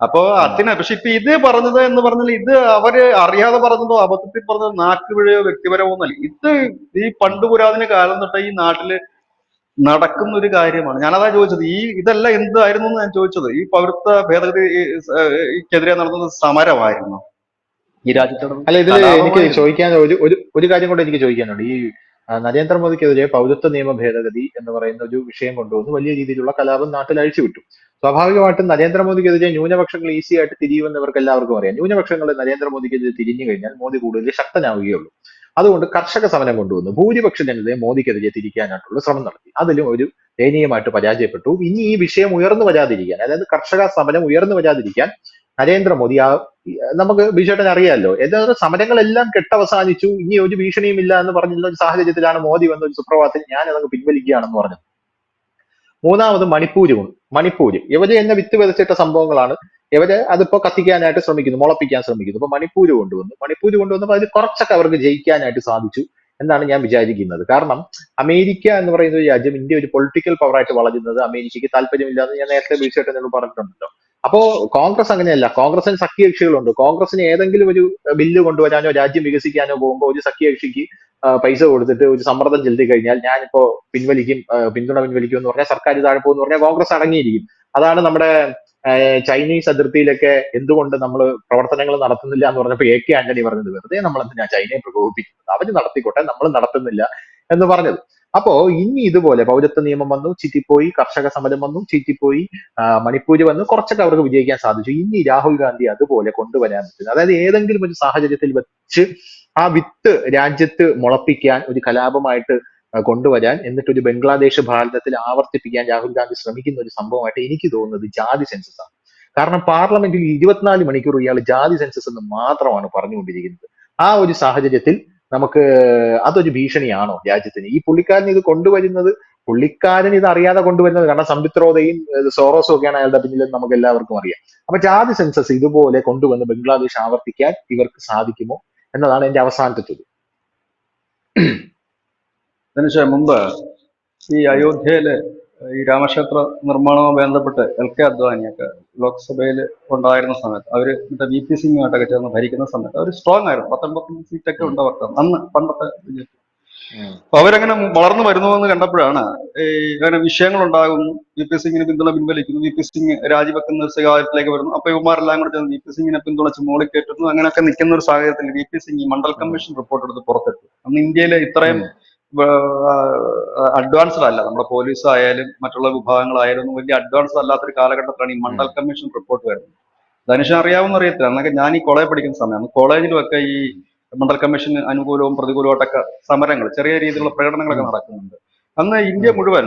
അപ്പോ അതിന് പക്ഷെ ഇപ്പൊ ഇത് പറഞ്ഞത് എന്ന് പറഞ്ഞാൽ ഇത് അവർ അറിയാതെ പറഞ്ഞതോ അബദ്ധത്തിൽ പറഞ്ഞത് നാക്കുപിഴയോ വ്യക്തിപരമോ ഒന്നല്ല ഇത് ഈ പണ്ട് പുരാതന കാലം തൊട്ട് ഈ നാട്ടിൽ നടക്കുന്ന ഒരു കാര്യമാണ്. ഞാനതാ ചോദിച്ചത് ഈ ഇതല്ല എന്തായിരുന്നു ഞാൻ ചോദിച്ചത്. ഈ പൗരത്വ ഭേദഗതിക്കെതിരെ നടന്നത് സമരമായിരുന്നു? ഈ രാജ്യത്തോടും അല്ല ഇതിൽ എനിക്ക് ചോദിക്കാൻ ഒരു ഒരു കാര്യം കൂടെ എനിക്ക് ചോദിക്കാനുണ്ട്. ഈ നരേന്ദ്രമോദിക്കെതിരെ പൗരത്വ നിയമ ഭേദഗതി എന്ന് പറയുന്ന ഒരു വിഷയം കൊണ്ടുവന്ന് വലിയ രീതിയിലുള്ള കലാപം നാട്ടിൽ അഴിച്ചുവിട്ടു സ്വാഭാവികമായിട്ടും നരേന്ദ്രമോദിക്കെതിരെ ന്യൂനപക്ഷങ്ങൾ ഈസി ആയിട്ട് തിരിയുമെന്ന് ഇവർക്ക് എല്ലാവർക്കും അറിയാം. ന്യൂനപക്ഷങ്ങൾ നരേന്ദ്രമോദിക്കെതിരെ തിരിഞ്ഞു കഴിഞ്ഞാൽ മോദി കൂടുതൽ ശക്തനാവുകയുള്ളൂ. അതുകൊണ്ട് കർഷക സമരം കൊണ്ടുവന്നു ഭൂരിപക്ഷ ജനതയെ മോദിക്കെതിരെ തിരിക്കാനായിട്ടുള്ള ശ്രമം നടത്തി. അതിലും ഒരു ദയനീയമായിട്ട് പരാജയപ്പെട്ടു. ഇനി ഈ വിഷയം ഉയർന്നു വരാതിരിക്കാൻ അതായത് കർഷക സമരം ഉയർന്നു വരാതിരിക്കാൻ നരേന്ദ്രമോദി ആ നമുക്ക് ബിജേട്ടൻ അറിയാമല്ലോ ഏതാണ്ട് സമരങ്ങളെല്ലാം കെട്ടവസാനിച്ചു. ഇനി ഒരു ഭീഷണിയും ഇല്ല എന്ന് പറഞ്ഞിരുന്ന ഒരു സാഹചര്യത്തിലാണ് മോദി വന്ന ഒരു സുപ്രഭാതത്തിൽ ഞാൻ അതങ്ങ് പിൻവലിക്കുകയാണെന്ന് പറഞ്ഞത്. മൂന്നാമത് മണിപ്പൂരും മണിപ്പൂര്. ഇവർ എന്നെ വിത്ത് വിതച്ചിട്ട സംഭവങ്ങളാണ്. ഇവർ അതിപ്പോ കത്തിക്കാനായിട്ട് ശ്രമിക്കുന്നു മുളപ്പിക്കാൻ ശ്രമിക്കുന്നു. ഇപ്പൊ മണിപ്പൂര് കൊണ്ടുവന്നു. മണിപ്പൂര് കൊണ്ടുവന്നപ്പോൾ അതിൽ കുറച്ചൊക്കെ അവർക്ക് ജയിക്കാനായിട്ട് സാധിച്ചു എന്നാണ് ഞാൻ വിചാരിക്കുന്നത്. കാരണം അമേരിക്ക എന്ന് പറയുന്ന ഒരു രാജ്യം ഇന്ത്യ ഒരു പൊളിറ്റിക്കൽ പവറായിട്ട് വളരുന്നത് അമേരിക്കയ്ക്ക് താല്പര്യമില്ലാന്ന് ഞാൻ നേരത്തെ ബിജേട്ടനോട് പറഞ്ഞിട്ടുണ്ടല്ലോ. അപ്പോ കോൺഗ്രസ് അങ്ങനെയല്ല. കോൺഗ്രസിന് സഖ്യകക്ഷികളുണ്ട്. കോൺഗ്രസിന് ഏതെങ്കിലും ഒരു ബില്ല് കൊണ്ടുവരാനോ രാജ്യം വികസിക്കാനോ പോകുമ്പോൾ ഒരു സഖ്യകക്ഷിക്ക് പൈസ കൊടുത്തിട്ട് ഒരു സമ്മർദ്ദം ചെലുത്തി കഴിഞ്ഞാൽ ഞാനിപ്പോ പിൻവലിക്കും പിന്തുണ പിൻവലിക്കും എന്ന് പറഞ്ഞാൽ സർക്കാർ താഴെ പോകും എന്ന് പറഞ്ഞാൽ കോൺഗ്രസ് അടങ്ങിയിരിക്കും. അതാണ് നമ്മുടെ ചൈനീസ് അതിർത്തിയിലൊക്കെ എന്തുകൊണ്ട് നമ്മൾ പ്രവർത്തനങ്ങൾ നടത്തുന്നില്ല എന്ന് പറഞ്ഞപ്പോൾ എ കെ ആന്റണി പറഞ്ഞത് വെറുതെ നമ്മൾ എന്തിനാ ചൈനയെ പ്രകോപിപ്പിക്കുന്നത്? അവർ നടത്തിക്കോട്ടെ നമ്മൾ നടത്തുന്നില്ല എന്ന് പറഞ്ഞത്. അപ്പോ ഇനി ഇതുപോലെ പൗരത്വ നിയമം വന്നു ചിറ്റിപ്പോയി കർഷക സമരം വന്നു ചിറ്റിപ്പോയി മണിപ്പൂര് വന്നു കുറച്ചൊക്കെ അവർക്ക് വിജയിക്കാൻ സാധിച്ചു. ഇനി രാഹുൽ ഗാന്ധി അതുപോലെ കൊണ്ടുവരാൻ പറ്റുന്നത് അതായത് ഏതെങ്കിലും ഒരു സാഹചര്യത്തിൽ വെച്ച് ആ വിത്ത് രാജ്യത്ത് മുളപ്പിക്കാൻ ഒരു കലാപമായിട്ട് കൊണ്ടുവരാൻ എന്നിട്ട് ഒരു ബംഗ്ലാദേശ് ഭാരതത്തിൽ ആവർത്തിപ്പിക്കാൻ രാഹുൽ ഗാന്ധി ശ്രമിക്കുന്ന ഒരു സംഭവമായിട്ട് എനിക്ക് തോന്നുന്നത് ജാതി സെൻസസ് ആണ്. കാരണം പാർലമെന്റിൽ ഇരുപത്തിനാല് മണിക്കൂർ ഇയാൾ ജാതി സെൻസസ് എന്ന് മാത്രമാണ് പറഞ്ഞുകൊണ്ടിരിക്കുന്നത്. ആ ഒരു സാഹചര്യത്തിൽ നമുക്ക് അതൊരു ഭീഷണിയാണോ രാജ്യത്തിന്? ഈ പുള്ളിക്കാരൻ ഇത് കൊണ്ടുവരുന്നത് പുള്ളിക്കാരൻ ഇത് അറിയാതെ കൊണ്ടുവരുന്നത് കാരണം സംബിത് റോദയും ഏഹ് സോറോസും ഒക്കെയാണ് അയാളുടെ പിന്നിലെന്ന് നമുക്ക് എല്ലാവർക്കും അറിയാം. അപ്പൊ ജാതി സെൻസസ് ഇതുപോലെ കൊണ്ടുവന്ന് ബംഗ്ലാദേശ് ആവർത്തിക്കാൻ ഇവർക്ക് സാധിക്കുമോ എന്നതാണ് എന്റെ അവസാനത്തെ ചോദ്യം. അതിനുശേഷം മുമ്പ് ഈ അയോധ്യയിൽ ഈ രാമക്ഷേത്ര നിർമ്മാണവുമായി ബന്ധപ്പെട്ട് എൽ കെ അദ്വാനിയൊക്കെ ലോക്സഭയിൽ ഉണ്ടായിരുന്ന സമയത്ത് അവർ മറ്റേ വി പി സിംഗുമായിട്ടൊക്കെ ചേർന്ന് ഭരിക്കുന്ന സമയത്ത് അവർ സ്ട്രോങ് ആയിരുന്നു. പത്തൊൻപത്തി സീറ്റൊക്കെ ഉണ്ട് അവർക്ക്. അന്ന് പണ്ടത്തെ BJP. അപ്പൊ അവരങ്ങനെ വളർന്നു വരുന്നു എന്ന് കണ്ടപ്പോഴാണ് ഈ അങ്ങനെ വിഷയങ്ങൾ ഉണ്ടാകുന്നു വി പി സിംഗിന് പിന്തുണ പിൻവലിക്കുന്നു. വി പി സിംഗ് രാജിവെക്കുന്ന ഒരു സ്വകാര്യത്തിലേക്ക് വരുന്നു. അപ്പൊ ഇവന്മാരെല്ലാം കൂടെ ചേർന്ന് വി പി സിംഗിനെ പിന്തുണച്ച് മോളി കയറ്റുന്നു അങ്ങനെയൊക്കെ നിൽക്കുന്ന ഒരു സാഹചര്യത്തിൽ വി പി സിംഗ് ഈ മണ്ഡൽ കമ്മീഷൻ റിപ്പോർട്ട് എടുത്ത് പുറത്തെടുത്തു. അന്ന് ഇന്ത്യയിലെ ഇത്രയും അഡ്വാൻസ്ഡ് അല്ല. നമ്മുടെ പോലീസ് ആയാലും മറ്റുള്ള വിഭാഗങ്ങളായാലും ഒന്നും വലിയ അഡ്വാൻസ്ഡ് അല്ലാത്തൊരു കാലഘട്ടത്തിലാണ് ഈ മണ്ഡൽ കമ്മീഷൻ റിപ്പോർട്ട് വരുന്നത്. ധനുഷ് അറിയാവുന്ന അറിയത്തില്ല. എന്നൊക്കെ ഞാൻ ഈ കോളേജ് പഠിക്കുന്ന സമയം. കോളേജിലുമൊക്കെ ഈ മണ്ഡൽ കമ്മീഷൻ അനുകൂലവും പ്രതികൂലമായിട്ടൊക്കെ സമരങ്ങൾ ചെറിയ രീതിയിലുള്ള പ്രകടനങ്ങളൊക്കെ നടക്കുന്നുണ്ട്. അന്ന് ഇന്ത്യ മുഴുവൻ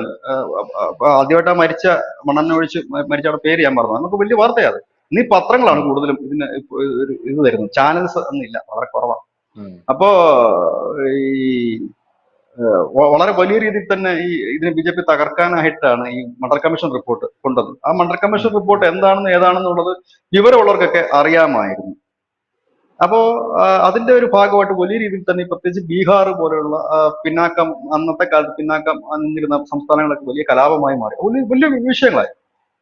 ആദ്യമായിട്ട് മരിച്ച മണ്ണെണ്ണ ഒഴിച്ച് മരിച്ചവരുടെ പേര് ഞാൻ പറഞ്ഞു നമുക്ക് വലിയ വാർത്തയാണ് ഇന്ന് ഈ പത്രങ്ങളാണ് കൂടുതലും ഇതിന് ഇത് തരുന്നത്. ചാനൽസ് ഒന്നും ഇല്ല വളരെ കുറവാണ് അപ്പോ ഈ വളരെ വലിയ രീതിയിൽ തന്നെ ഈ ഇതിനെ ബി ജെ പി തകർക്കാനായിട്ടാണ് ഈ മണ്ഡൽ കമ്മീഷൻ റിപ്പോർട്ട് കൊണ്ടത്. ആ മണ്ഡൽ കമ്മീഷൻ റിപ്പോർട്ട് എന്താണെന്ന് ഏതാണെന്നുള്ളത് വിവരമുള്ളവർക്കൊക്കെ അറിയാമായിരുന്നു. അപ്പോ അതിന്റെ ഒരു ഭാഗമായിട്ട് വലിയ രീതിയിൽ തന്നെ പ്രത്യേകിച്ച് ബീഹാർ പോലെയുള്ള പിന്നാക്കം അന്നത്തെ കാലത്ത് പിന്നാക്കം നിന്നിരുന്ന സംസ്ഥാനങ്ങളൊക്കെ വലിയ കലാപമായി മാറി. വലിയ വലിയ വിഷയങ്ങളായി.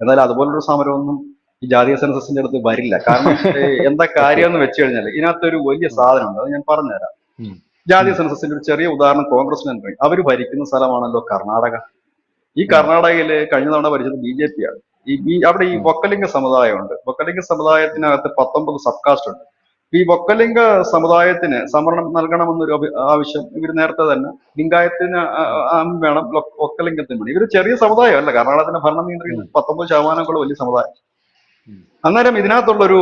എന്നാലും അതുപോലൊരു സമരമൊന്നും ഈ ജാതീയ സെൻസസിന്റെ അടുത്ത് വരില്ല. കാരണം എന്താ *laughs* കാര്യം എന്ന് വെച്ച് കഴിഞ്ഞാൽ ഇതിനകത്തൊരു വലിയ സാധനമുണ്ട്. അത് ഞാൻ പറഞ്ഞുതരാം. ഉം. ജാതീയ സെൻസസിന്റെ ഒരു ചെറിയ ഉദാഹരണം കോൺഗ്രസിന് തന്നെ അവർ ഭരിക്കുന്ന സ്ഥലമാണല്ലോ കർണാടക ഈ കർണാടകയിൽ കഴിഞ്ഞ തവണ ഭരിച്ചത് ബി ജെ പി ആണ് ഈ ബി- അവിടെ ഈ. വൊക്കലിംഗ സമുദായമുണ്ട് വൊക്കലിംഗ സമുദായത്തിനകത്ത് പത്തൊമ്പത് സബ് കാസ്റ്റ് ഉണ്ട് ഈ വൊക്കലിംഗ സമുദായത്തിന് സംവരണം നൽകണമെന്നൊരു ആവശ്യം ഇവർ നേരത്തെ തന്നെ ലിംഗായത്തിന് വേണം വൊക്കലിംഗത്തിന് വേണം ഇവർ ചെറിയ സമുദായമല്ല കർണാടകത്തിന്റെ ഭരണം നിയന്ത്രിക്കുന്നത് പത്തൊമ്പത് ശതമാനം കൂടെ വലിയ സമുദായം. അന്നേരം ഇതിനകത്തുള്ളൊരു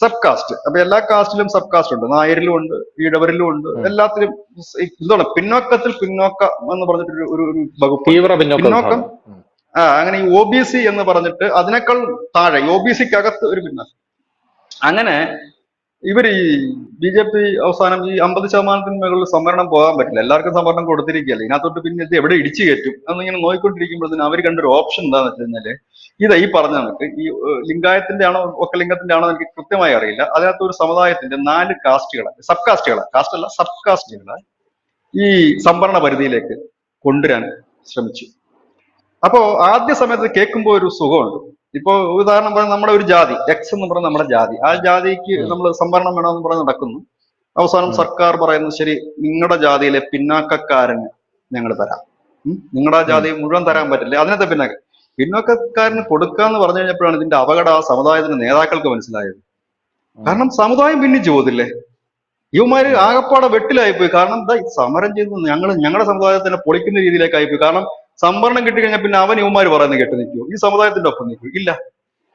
സബ് കാസ്റ്റ് അപ്പൊ എല്ലാ കാസ്റ്റിലും സബ് കാസ്റ്റ് ഉണ്ട്. നായരിലും ഉണ്ട് ഈഴവരിലും ഉണ്ട്. എല്ലാത്തിലും എന്താണ് പിന്നോക്കത്തിൽ പിന്നോക്കം എന്ന് പറഞ്ഞിട്ട് ഒരു ഒരു വകുപ്പ്. തീവ്ര പിന്നോക്കം? ആ അങ്ങനെ ഈ ഒ ബി സി എന്ന് പറഞ്ഞിട്ട് അതിനേക്കാൾ താഴെ ഒ ബി സിക്കകത്ത് ഒരു പിന്നോക്കം. അങ്ങനെ ഇവർ ഈ ബി ജെ പി അവസാനം ഈ അമ്പത് ശതമാനത്തിന് മുകളിൽ സംവരണം പോകാൻ പറ്റില്ല. എല്ലാവർക്കും സംവരണം കൊടുത്തിരിക്കുകയല്ലേ? ഇതിനകത്തോട്ട് പിന്നെ ഇത് എവിടെ ഇടിച്ചു കയറ്റും? എന്നിങ്ങനെ നോക്കിക്കൊണ്ടിരിക്കുമ്പോഴത്തേന് അവർ കണ്ടൊരു ഓപ്ഷൻ എന്താന്ന് വെച്ച് കഴിഞ്ഞാൽ ഇതാ ഈ പറഞ്ഞ നമുക്ക് ഈ ലിംഗായത്തിന്റെ ആണോ ഒക്കലിംഗത്തിന്റെ ആണോ എനിക്ക് കൃത്യമായി അറിയില്ല. അതിനകത്ത് ഒരു സമുദായത്തിന്റെ നാല് കാസ്റ്റുകളെ സബ് കാസ്റ്റുകളെ കാസ്റ്റ് അല്ല സബ് കാസ്റ്റുകളെ ഈ സംവരണ പരിധിയിലേക്ക് കൊണ്ടുവരാൻ ശ്രമിച്ചു. അപ്പോ ആദ്യ സമയത്ത് കേൾക്കുമ്പോൾ ഒരു സുഖമുണ്ട്. ഇപ്പോ ഉദാഹരണം പറഞ്ഞാൽ നമ്മുടെ ഒരു ജാതി എക്സ് എന്ന് പറഞ്ഞ നമ്മുടെ ജാതി. ആ ജാതിക്ക് നമ്മൾ സംവരണം വേണമെന്ന് പറഞ്ഞ് നടക്കുന്നു. അവസാനം സർക്കാർ പറയുന്നത് ശരി നിങ്ങളുടെ ജാതിയിലെ പിന്നാക്കക്കാരന് ഞങ്ങൾ തരാം? നിങ്ങളുടെ ആ ജാതി മുഴുവൻ തരാൻ പറ്റില്ല. അതിനകത്തെ പിന്നാക്ക പിന്നോക്കക്കാരന് കൊടുക്കാന്ന് പറഞ്ഞു കഴിഞ്ഞപ്പോഴാണ് ഇതിന്റെ അപകടം ആ സമുദായത്തിന്റെ നേതാക്കൾക്ക് മനസ്സിലായത്. കാരണം സമുദായം ഭിന്നിച്ചു പോകത്തില്ലേ? ഇവന്മാര് ആകപ്പാടെ വെട്ടിലായിപ്പോയി. കാരണം എന്താ സമരം ചെയ്ത് ഞങ്ങൾ ഞങ്ങളുടെ സമുദായത്തിനെ പൊളിക്കുന്ന രീതിയിലേക്ക് ആയിപ്പോയി കാരണം സംവരണം കിട്ടിക്കഴിഞ്ഞാൽ പിന്നെ അവൻ ഇവന്മാര് പറയുന്നത് കേട്ട് നിൽക്കുമോ ഈ സമുദായത്തിന്റെ ഒപ്പം നിൽക്കും ഇല്ല.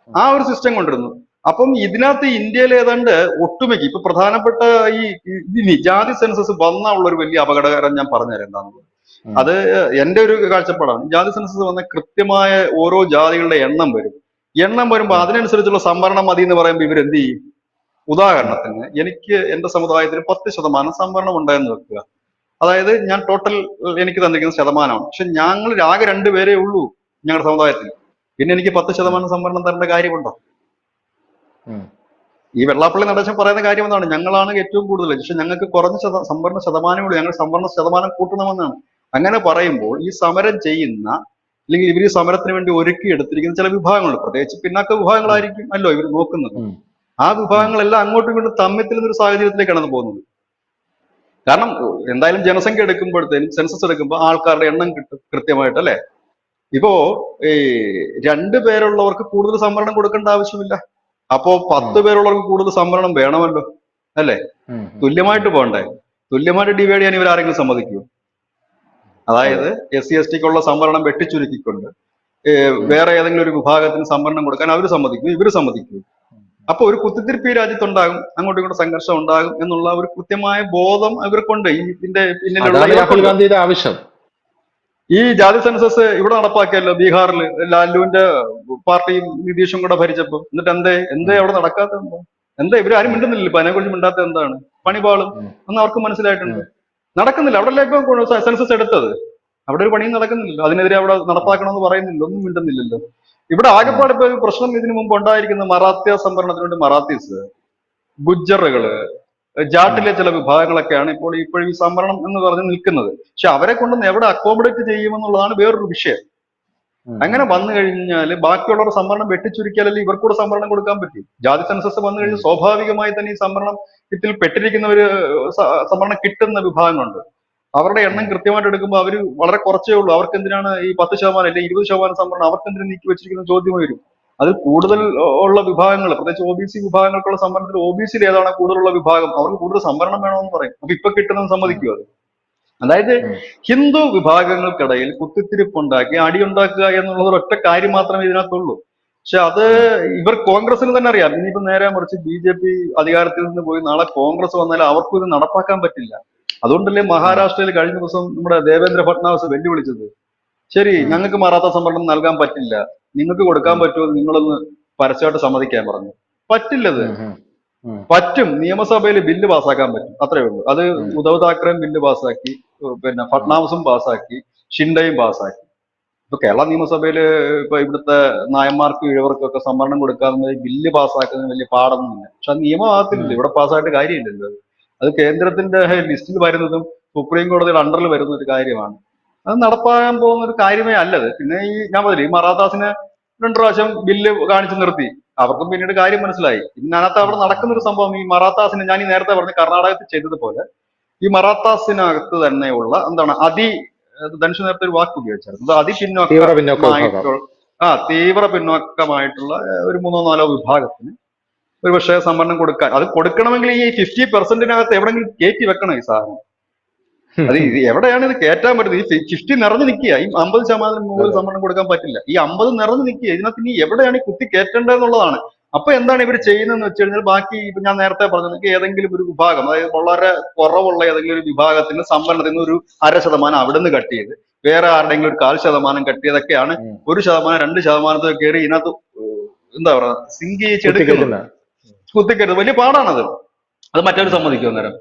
ആ ഒരു സിസ്റ്റം കൊണ്ടിരുന്നു. അപ്പം ഇതിനകത്ത് ഇന്ത്യയിൽ ഏതാണ്ട് ഒട്ടുമിക്ക ഇപ്പൊ പ്രധാനപ്പെട്ട ഈ ജാതി സെൻസസ് വന്ന ഉള്ള ഒരു വലിയ അപകടകരം ഞാൻ പറഞ്ഞുതരാം എന്താണെന്നുള്ളത് അത് എന്റെ ഒരു കാഴ്ചപ്പാടാണ്. ജാതി സെൻസസ് വന്ന കൃത്യമായ ഓരോ ജാതികളുടെ എണ്ണം വരും. എണ്ണം വരുമ്പോൾ അതിനനുസരിച്ചുള്ള സംവരണം മതി എന്ന് പറയുമ്പോൾ ഇവരെന്ത് ചെയ്യും? ഉദാഹരണത്തിന് എനിക്ക് എന്റെ സമുദായത്തിന് പത്ത് ശതമാനം സംവരണം ഉണ്ടായെന്ന് വെക്കുക. അതായത് ഞാൻ ടോട്ടൽ എനിക്ക് തന്നിരിക്കുന്ന ശതമാനമാണ്. പക്ഷെ ഞങ്ങൾ ആകെ രണ്ടുപേരേ ഉള്ളൂ ഞങ്ങളുടെ സമുദായത്തിൽ. പിന്നെ എനിക്ക് പത്ത് ശതമാനം സംവരണം തരേണ്ട കാര്യമുണ്ടോ? ഈ വെള്ളാപ്പള്ളി നടേശൻ പറയുന്ന കാര്യം എന്താണ്? ഞങ്ങളാണ് ഏറ്റവും കൂടുതൽ. പക്ഷെ ഞങ്ങൾക്ക് കുറഞ്ഞ ശത സംവരണ ശതമാനമുള്ളൂ ഞങ്ങൾ സംവരണ ശതമാനം കൂട്ടണമെന്നാണ്. അങ്ങനെ പറയുമ്പോൾ ഈ സമരം ചെയ്യുന്ന അല്ലെങ്കിൽ ഇവർ ഈ സമരത്തിന് വേണ്ടി ഒരുക്കി എടുത്തിരിക്കുന്ന ചില വിഭാഗങ്ങൾ പ്രത്യേകിച്ച് പിന്നാക്ക വിഭാഗങ്ങളായിരിക്കും അല്ലോ ഇവർ നോക്കുന്നത്. ആ വിഭാഗങ്ങളെല്ലാം അങ്ങോട്ടും ഇങ്ങോട്ടും തമ്മിൽ ഒരു സാഹചര്യത്തിലേക്കാണ് പോകുന്നത്. കാരണം എന്തായാലും ജനസംഖ്യ എടുക്കുമ്പോഴത്തേനും സെൻസസ് എടുക്കുമ്പോൾ ആൾക്കാരുടെ എണ്ണം കിട്ടും കൃത്യമായിട്ട് അല്ലെ? ഇപ്പോ ഈ രണ്ടു പേരുള്ളവർക്ക് കൂടുതൽ സംവരണം കൊടുക്കേണ്ട ആവശ്യമില്ല. അപ്പോ പത്ത് പേരുള്ളവർക്ക് കൂടുതൽ സംവരണം വേണമല്ലോ അല്ലെ? തുല്യമായിട്ട് പോകണ്ടേ. തുല്യമായിട്ട് ഡിവൈഡ് ചെയ്യാൻ ഇവർ ആരെങ്കിലും സമ്മതിക്കൂ അതായത് എസ് സി എസ് ടിക്കുള്ള സംവരണം വെട്ടിച്ചുരുക്കിക്കൊണ്ട് വേറെ ഏതെങ്കിലും ഒരു വിഭാഗത്തിന് സംവരണം കൊടുക്കാൻ അവർ സമ്മതിക്കും ഇവർ സമ്മതിക്കും അപ്പൊ ഒരു കുത്തിത്തിരിപ്പ് ഈ രാജ്യത്തുണ്ടാകും അങ്ങോട്ടും ഇങ്ങോട്ടും സംഘർഷം ഉണ്ടാകും എന്നുള്ള ഒരു കൃത്യമായ ബോധം ഇവർക്കുണ്ട്. ഈ ഇതിന്റെ പിന്നിലുള്ള രാഹുൽ. ഗാന്ധിയുടെ ആവശ്യം. ഈ ജാതി സെൻസസ് ഇവിടെ നടപ്പാക്കിയല്ലോ ബീഹാറിൽ ലാലുവിന്റെ പാർട്ടിയും നിതീഷും കൂടെ ഭരിച്ചപ്പോ. എന്നിട്ട് എന്തേ? എന്തേ അവിടെ നടക്കാത്ത എന്താ? എന്താ? ഇവരാരും മിണ്ടുന്നില്ല ഇപ്പൊ അതിനെ കുറിച്ച് മിണ്ടാത്ത എന്താണ്? പണിപാളും. ഒന്നും എന്ന് അവർക്ക് മനസ്സിലായിട്ടുണ്ട് നടക്കുന്നില്ല. അവിടെ ഇപ്പൊ സെൻസസ് എടുത്തത്? അവിടെ ഒരു പണിയും നടക്കുന്നില്ല അതിനെതിരെ അവിടെ നടപ്പാക്കണമെന്ന് പറയുന്നില്ല. ഒന്നും മിണ്ടുന്നില്ലല്ലോ. ഇവിടെ ആകെപ്പാട് ഇപ്പൊ ഒരു പ്രശ്നം ഇതിനു മുമ്പ് ഉണ്ടായിരിക്കുന്ന മറാത്തിയ സംവരണത്തിന് വേണ്ടി മറാത്തീസ് ഗുജ്ജറുകൾ ജാട്ടിലെ ചില വിഭാഗങ്ങളൊക്കെയാണ് ഇപ്പോൾ ഇപ്പോഴും ഈ സംവരണം എന്ന് പറഞ്ഞ് നിൽക്കുന്നത്. പക്ഷെ അവരെ കൊണ്ടൊന്ന് എവിടെ അക്കോമഡേറ്റ് ചെയ്യുമെന്നുള്ളതാണ് വേറൊരു വിഷയം. അങ്ങനെ വന്നു കഴിഞ്ഞാൽ ബാക്കിയുള്ളവർ സംവരണം വെട്ടിച്ചുരുക്കിയാലല്ലേ ഇവർക്കൂടെ സംവരണം കൊടുക്കാൻ പറ്റും? ജാതി സെൻസസ് വന്നു കഴിഞ്ഞാൽ സ്വാഭാവികമായി തന്നെ ഈ സംവരണം ഇതിൽ പെട്ടിരിക്കുന്നവര് ഒരു സംവരണം കിട്ടുന്ന വിഭാഗങ്ങളുണ്ട്. അവരുടെ എണ്ണം കൃത്യമായിട്ട് എടുക്കുമ്പോൾ അവർ വളരെ കുറച്ചേ ഉള്ളൂ. അവർക്ക് എന്തിനാണ് ഈ പത്ത് ശതമാനം അല്ലെങ്കിൽ ഇരുപത് ശതമാനം സംവരണം അവർക്ക് എന്തിനാണ് നീക്കി വെച്ചിരിക്കുന്ന ചോദ്യം വരും അത് കൂടുതൽ ഉള്ള വിഭാഗങ്ങൾ പ്രത്യേകിച്ച് ഒ ബി സി വിഭാഗങ്ങൾക്കുള്ള സംവരണത്തിൽ ഒ ബി സിയിൽ ഏതാണ് കൂടുതലുള്ള വിഭാഗം? അവർക്ക് കൂടുതൽ സംവരണം വേണമെന്ന് പറയും. അപ്പൊ ഇപ്പൊ കിട്ടുന്നത് സമ്മതിക്കും അത്? അതായത് ഹിന്ദു വിഭാഗങ്ങൾക്കിടയിൽ കുത്തിത്തിരിപ്പുണ്ടാക്കി അടിയുണ്ടാക്കുക എന്നുള്ളത് ഒറ്റ കാര്യം മാത്രമേ ഇതിനകത്തുള്ളൂ. പക്ഷെ അത് ഇവർ കോൺഗ്രസിന് തന്നെ അറിയാം. ഇനിയിപ്പോ നേരെ മറിച്ച് ബി ജെ പി അധികാരത്തിൽ നിന്ന് പോയി നാളെ കോൺഗ്രസ് വന്നാൽ അവർക്കും ഇത് നടപ്പാക്കാൻ പറ്റില്ല. അതുകൊണ്ടല്ലേ മഹാരാഷ്ട്രയിൽ കഴിഞ്ഞ ദിവസം നമ്മുടെ ദേവേന്ദ്ര ഫട്നാവിസ് വെല്ലുവിളിച്ചത്? ശരി. ഞങ്ങൾക്ക് മറാത്ത സംവരണം നൽകാൻ പറ്റില്ല. നിങ്ങൾക്ക് കൊടുക്കാൻ പറ്റുമോ നിങ്ങളൊന്ന് പരസ്യമായിട്ട് സമ്മതിക്കാൻ പറഞ്ഞു. പറ്റില്ലത്. പറ്റും. നിയമസഭയിൽ ബില്ല് പാസ്സാക്കാൻ പറ്റും. അത്രേ ഉള്ളൂ. അത്. ഉദ്ധവ് താക്കറെയും ബില്ല് പാസ്സാക്കി പിന്നെ ഫട്നാവിസും പാസ്സാക്കി ഷിൻഡയും പാസ്സാക്കി. ഇപ്പൊ കേരള നിയമസഭയിൽ ഇപ്പൊ ഇവിടുത്തെ നായന്മാർക്കും ഇഴവർക്കും ഒക്കെ സംവരണം കൊടുക്കാതെ ബില്ല് പാസ്സാക്കുന്നതിന് വലിയ പാടൊന്നുമില്ല. പക്ഷെ അത് നിയമമാകത്തില്ല ഇവിടെ പാസ്സായിട്ട് കാര്യമില്ലല്ലോ. അത്. കേന്ദ്രത്തിന്റെ ലിസ്റ്റിൽ വരുന്നതും സുപ്രീം കോടതിയുടെ അണ്ടറിൽ വരുന്ന ഒരു കാര്യമാണ്. അത് നടപ്പാകാൻ പോകുന്ന ഒരു കാര്യമേ അല്ലത്. പിന്നെ ഈ ഞാൻ പറഞ്ഞു ഈ മറാത്താസിനെ രണ്ടു പ്രാവശ്യം ബില്ല് കാണിച്ചു നിർത്തി. അവർക്കും പിന്നീട് കാര്യം മനസ്സിലായി. ഇതിനകത്ത് അവിടെ നടക്കുന്ന ഒരു സംഭവം ഈ മറാത്താസിന് ഞാൻ ഈ നേരത്തെ പറഞ്ഞ കർണാടകത്തിൽ ചെയ്തതുപോലെ ഈ മറാത്താസിനകത്ത് തന്നെയുള്ള എന്താണ് അതി ധനുഷ് നേരത്തെ ഒരു വാക്ക് ഉപയോഗിച്ചായിരുന്നു. അത് പിന്നോക്കമായിട്ടുള്ള ആ തീവ്ര പിന്നോക്കമായിട്ടുള്ള ഒരു മൂന്നോ നാലോ വിഭാഗത്തിന് ഒരു പക്ഷേ സംവരണം കൊടുക്കാൻ. അത് കൊടുക്കണമെങ്കിൽ ഈ ഫിഫ്റ്റി പെർസെന്റിനകത്ത് എവിടെങ്കിലും കയറ്റി വെക്കണം ഈ സാധനം. അത് ഇത് എവിടെയാണ് ഇത് കയറ്റാൻ പറ്റുന്നത്? ഈ ഫിഫ്റ്റി നിറഞ്ഞു നിൽക്കുക. ഈ അമ്പത് ശതമാനം മുകളിൽ സംവരണം കൊടുക്കാൻ പറ്റില്ല. ഈ അമ്പത് നിറഞ്ഞു നിൽക്കുക. ഇതിനകത്ത് ഇനി എവിടെയാണ് ഈ കുത്തി കയറ്റേണ്ടതെന്നുള്ളതാണ്. അപ്പൊ എന്താണ് ഇവർ ചെയ്യുന്നതെന്ന് വെച്ച് കഴിഞ്ഞാൽ ബാക്കി ഇപ്പൊ ഞാൻ നേരത്തെ പറഞ്ഞത് ഏതെങ്കിലും ഒരു വിഭാഗം അതായത് വളരെ കുറവുള്ള ഏതെങ്കിലും ഒരു വിഭാഗത്തിന് സംവരണത്തിൽ നിന്ന് ഒരു അര ശതമാനം അവിടെ നിന്ന് കട്ട് ചെയ്ത് വേറെ ആരുടെങ്കിലും ഒരു കാൽ ശതമാനം കട്ട് ചെയ്തൊക്കെയാണ്. ഒരു ശതമാനം രണ്ട് ശതമാനത്തിൽ കയറി ഇതിനകത്ത് എന്താ പറയുക സിങ്ക് കുത്തിക്കയറ്റുന്ന. കുത്തിക്കരുത്. വലിയ പാടാണത്. അത് മറ്റവർ സമ്മതിക്കും അന്നേരം.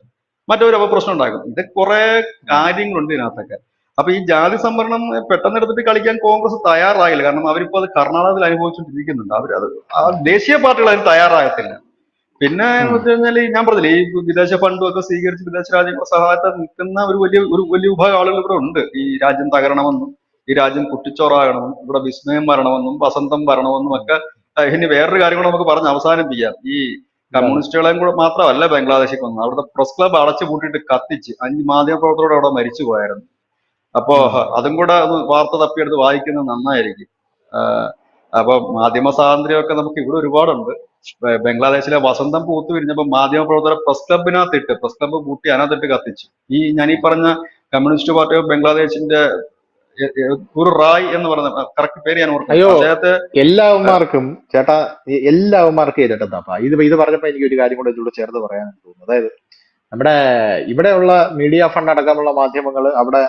മറ്റവർ അപ്പൊ പ്രശ്നം ഉണ്ടാക്കും. ഇത് കുറെ കാര്യങ്ങളുണ്ട് ഇതിനകത്തൊക്കെ. അപ്പൊ ഈ ജാതി സംവരണം പെട്ടെന്ന് എടുത്തിട്ട് കളിക്കാൻ കോൺഗ്രസ് തയ്യാറായില്ല. കാരണം അവരിപ്പോ അത് കർണാടകത്തിൽ അനുഭവിച്ചുകൊണ്ടിരിക്കുന്നുണ്ട് അവരത് ആ ദേശീയ പാർട്ടികൾ അതിന് തയ്യാറാകത്തില്ല. പിന്നെ എന്ന് വെച്ച് കഴിഞ്ഞാൽ ഞാൻ പറഞ്ഞില്ലേ ഈ വിദേശ ഫണ്ടും ഒക്കെ സ്വീകരിച്ച് വിദേശ രാജ്യങ്ങളുടെ സഹായത്തെ നിൽക്കുന്ന ഒരു വലിയ ഒരു വലിയ വിഭാഗം ആളുകൾ ഇവിടെ ഉണ്ട്. ഈ രാജ്യം തകരണമെന്നും ഈ രാജ്യം കുട്ടിച്ചോറാകണമെന്നും ഇവിടെ വിസ്മയം വരണമെന്നും വസന്തം വരണമെന്നും ഒക്കെ ഇനി വേറൊരു കാര്യം കൂടെ നമുക്ക് പറഞ്ഞ് അവസാനിപ്പിക്കാം. ഈ കമ്മ്യൂണിസ്റ്റുകളെയും കൂടെ മാത്രമല്ല ബംഗ്ലാദേശിൽ വന്നത്. അവിടുത്തെ പ്രസ് ക്ലബ് അടച്ചു പൂട്ടിയിട്ട് കത്തിച്ച് അഞ്ച് മാധ്യമപ്രവർത്തകരോട് അവിടെ മരിച്ചു പോയായിരുന്നു. അപ്പോ അതും കൂടെ ഒന്ന് വാർത്ത തപ്പിയെടുത്ത് വായിക്കുന്നത് നന്നായിരിക്കും. അപ്പൊ മാധ്യമ സ്വാതന്ത്ര്യമൊക്കെ നമുക്ക് ഇവിടെ ഒരുപാടുണ്ട്. ബംഗ്ലാദേശിലെ വസന്തം പൂത്തു വിരിഞ്ഞപ്പോ മാധ്യമപ്രവർത്തകരെ പ്രസ് ക്ലബിനകത്തിട്ട് പ്രസ് ക്ലബ് പൂട്ടി അതിനകത്തിട്ട് കത്തിച്ചു. ഈ ഞാൻ ഈ പറഞ്ഞ കമ്മ്യൂണിസ്റ്റ് പാർട്ടി ഓഫ് ബംഗ്ലാദേശിന്റെ റായ് എന്ന് പറഞ്ഞ കറക്റ്റ് പേര് ഞാൻ അയ്യോ. അദ്ദേഹത്തെ എല്ലാവന്മാർക്കും ചേട്ടാ എല്ലാ എല്ലാവന്മാർക്കും ചെയ്തിട്ടെന്താ ഇത് ഇത് പറഞ്ഞപ്പോ എനിക്ക് ഒരു കാര്യം കൂടെ ഇതിലൂടെ ചേർത്ത് പറയാൻ തോന്നുന്നു. അതായത് നമ്മുടെ ഇവിടെയുള്ള മീഡിയ ഫണ്ട് അടക്കമുള്ള മാധ്യമങ്ങൾ അവിടെ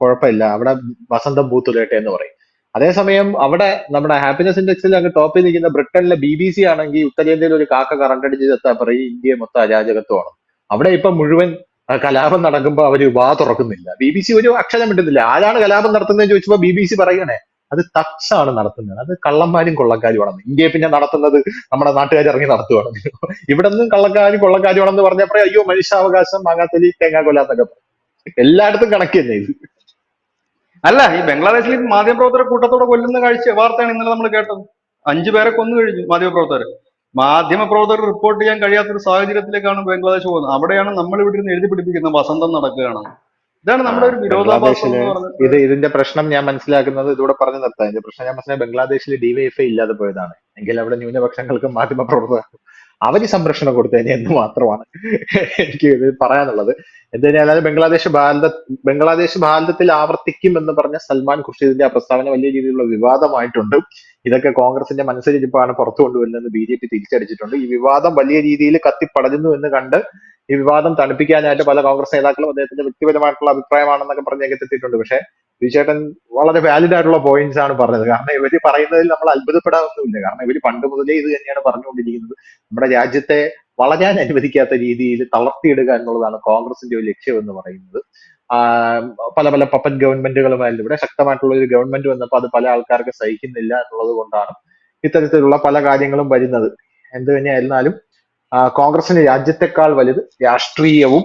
കുഴപ്പമില്ല. അവിടെ വസന്തം പൂത്തുലേട്ടെ എന്ന് പറയും. അതേസമയം അവിടെ നമ്മുടെ ഹാപ്പിനെസ് ഇൻഡെക്സിൽ അങ്ങ് ടോപ്പിൽ നിൽക്കുന്ന ബ്രിട്ടനിലെ ബി ബി സി ആണെങ്കിൽ ഉത്തരേന്ത്യയിൽ ഒരു കാക്ക കറണ്ടടിച്ച് ചെത്താ പറയും ഇന്ത്യയെ മൊത്തം അരാജകത്വമാണ്. അവിടെ ഇപ്പൊ മുഴുവൻ കലാപം നടക്കുമ്പോൾ അവർ വാ തുറക്കുന്നില്ല. ബി ബി സി ഒരു അക്ഷരം കിട്ടുന്നില്ല ആരാണ് കലാപം നടത്തുന്നതെന്ന് ചോദിച്ചപ്പോ ബി ബി സി പറയണേ അത് ടച്ച് ആണ് നടത്തുന്നത്. അത് കള്ളന്മാരും കൊള്ളക്കാരുമാണെന്ന് ഇന്ത്യയെ പിന്നെ നടത്തുന്നത് നമ്മുടെ നാട്ടുകാർ ഇറങ്ങി നടത്തുവാണ്. ഇവിടെ നിന്നും കള്ളക്കാരും കൊള്ളക്കാരുമാണെന്ന് പറഞ്ഞപ്പോഴേ അയ്യോ മനുഷ്യാവകാശം മാങ്ങാത്തൊലി തേങ്ങാ കൊല്ലാന്നൊക്കെ പറയും എല്ലായിടത്തും കണക്ക് തന്നെ ഇത്. അല്ല ഈ ബംഗ്ലാദേശിൽ മാധ്യമപ്രവർത്തകരെ കൂട്ടത്തോടെ കൊല്ലുന്ന കാഴ്ച വാർത്തയാണ് ഇന്നലെ നമ്മൾ കേട്ടത്. അഞ്ചു പേരെ കൊന്നു കഴിഞ്ഞു മാധ്യമപ്രവർത്തകർ. മാധ്യമപ്രവർത്തകർ റിപ്പോർട്ട് ചെയ്യാൻ കഴിയാത്തൊരു സാഹചര്യത്തിലേക്കാണ് ബംഗ്ലാദേശ് പോകുന്നത്. അവിടെയാണ് നമ്മൾ ഇവിടെ ഇരുന്ന് എഴുതി പിടിപ്പിക്കുന്നത് വസന്തം നടക്കുകയാണ്. ഇതാണ് നമ്മുടെ ഒരു വിരോധാഭാസം ഇത് ഇതിന്റെ പ്രശ്നം ഞാൻ മനസ്സിലാക്കുന്നത് ഇതോടെ പറഞ്ഞു നിർത്താം. ഇതിന്റെ പ്രശ്നം ഞാൻ മനസ്സിലായി ബംഗ്ലാദേശിൽ ഡിവൈഎഫ്ഐ ഇല്ലാതെ പോയതാണ്. എങ്കിൽ അവിടെ ന്യൂനപക്ഷങ്ങൾക്കും മാധ്യമ പ്രവർത്തകർക്കും അവർ സംരക്ഷണം കൊടുത്തതിന് എന്ന് മാത്രമാണ് എനിക്ക് ഇത് പറയാനുള്ളത്. എന്തായാലും ബംഗ്ലാദേശ് ഭാരത ബംഗ്ലാദേശ് ഭാരതത്തിൽ ആവർത്തിക്കും എന്ന് പറഞ്ഞ സൽമാൻ ഖുർഷീദിന്റെ ആ പ്രസ്താവന വലിയ രീതിയിലുള്ള വിവാദമായിട്ടുണ്ട്. ഇതൊക്കെ കോൺഗ്രസിന്റെ മനസ്സിലിരിപ്പാണ് പുറത്തു കൊണ്ടുവരുന്നതെന്ന് ബി ജെ പി തിരിച്ചടിച്ചിട്ടുണ്ട്. ഈ വിവാദം വലിയ രീതിയിൽ കത്തിപ്പടരുന്നു എന്ന് കണ്ട് ഈ വിവാദം തണുപ്പിക്കാനായിട്ട് പല കോൺഗ്രസ് നേതാക്കളും അദ്ദേഹത്തിന്റെ വ്യക്തിപരമായിട്ടുള്ള അഭിപ്രായമാണെന്നൊക്കെ പറഞ്ഞ് രംഗത്തെത്തിയിട്ടുണ്ട്. പക്ഷെ വിജയേട്ടൻ വളരെ വാലിഡ് ആയിട്ടുള്ള പോയിന്റ്സ് ആണ് പറഞ്ഞത്. കാരണം ഇവർ പറയുന്നതിൽ നമ്മൾ അത്ഭുതപ്പെടാനൊന്നുമില്ല കാരണം ഇവർ പണ്ട് മുതലേ ഇത് തന്നെയാണ് പറഞ്ഞുകൊണ്ടിരിക്കുന്നത്. നമ്മുടെ രാജ്യത്തെ വളരാൻ അനുവദിക്കാത്ത രീതിയിൽ തളർത്തിയിടുക എന്നുള്ളതാണ് കോൺഗ്രസിന്റെ ഒരു ലക്ഷ്യം എന്ന് പറയുന്നത്. പല പല പപ്പൻ ഗവൺമെന്റുകളുമായാലും ഇവിടെ ശക്തമായിട്ടുള്ള ഒരു ഗവൺമെന്റ് വന്നപ്പോൾ അത് പല ആൾക്കാർക്ക് സഹിക്കുന്നില്ല എന്നുള്ളത് കൊണ്ടാണ് ഇത്തരത്തിലുള്ള പല കാര്യങ്ങളും വരുന്നത്. എന്ത് തന്നെയായിരുന്നാലും കോൺഗ്രസിന് രാജ്യത്തെക്കാൾ വലുത് രാഷ്ട്രീയവും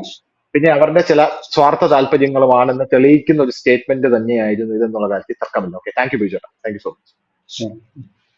പിന്നെ അവരുടെ ചില സ്വാർത്ഥ താല്പര്യങ്ങളുമാണെന്ന് തെളിയിക്കുന്ന ഒരു സ്റ്റേറ്റ്മെന്റ് തന്നെയായിരുന്നു ഇതെന്നുള്ള കാര്യത്തിൽ തർക്കമില്ല. Okay thank you Biju thank you so much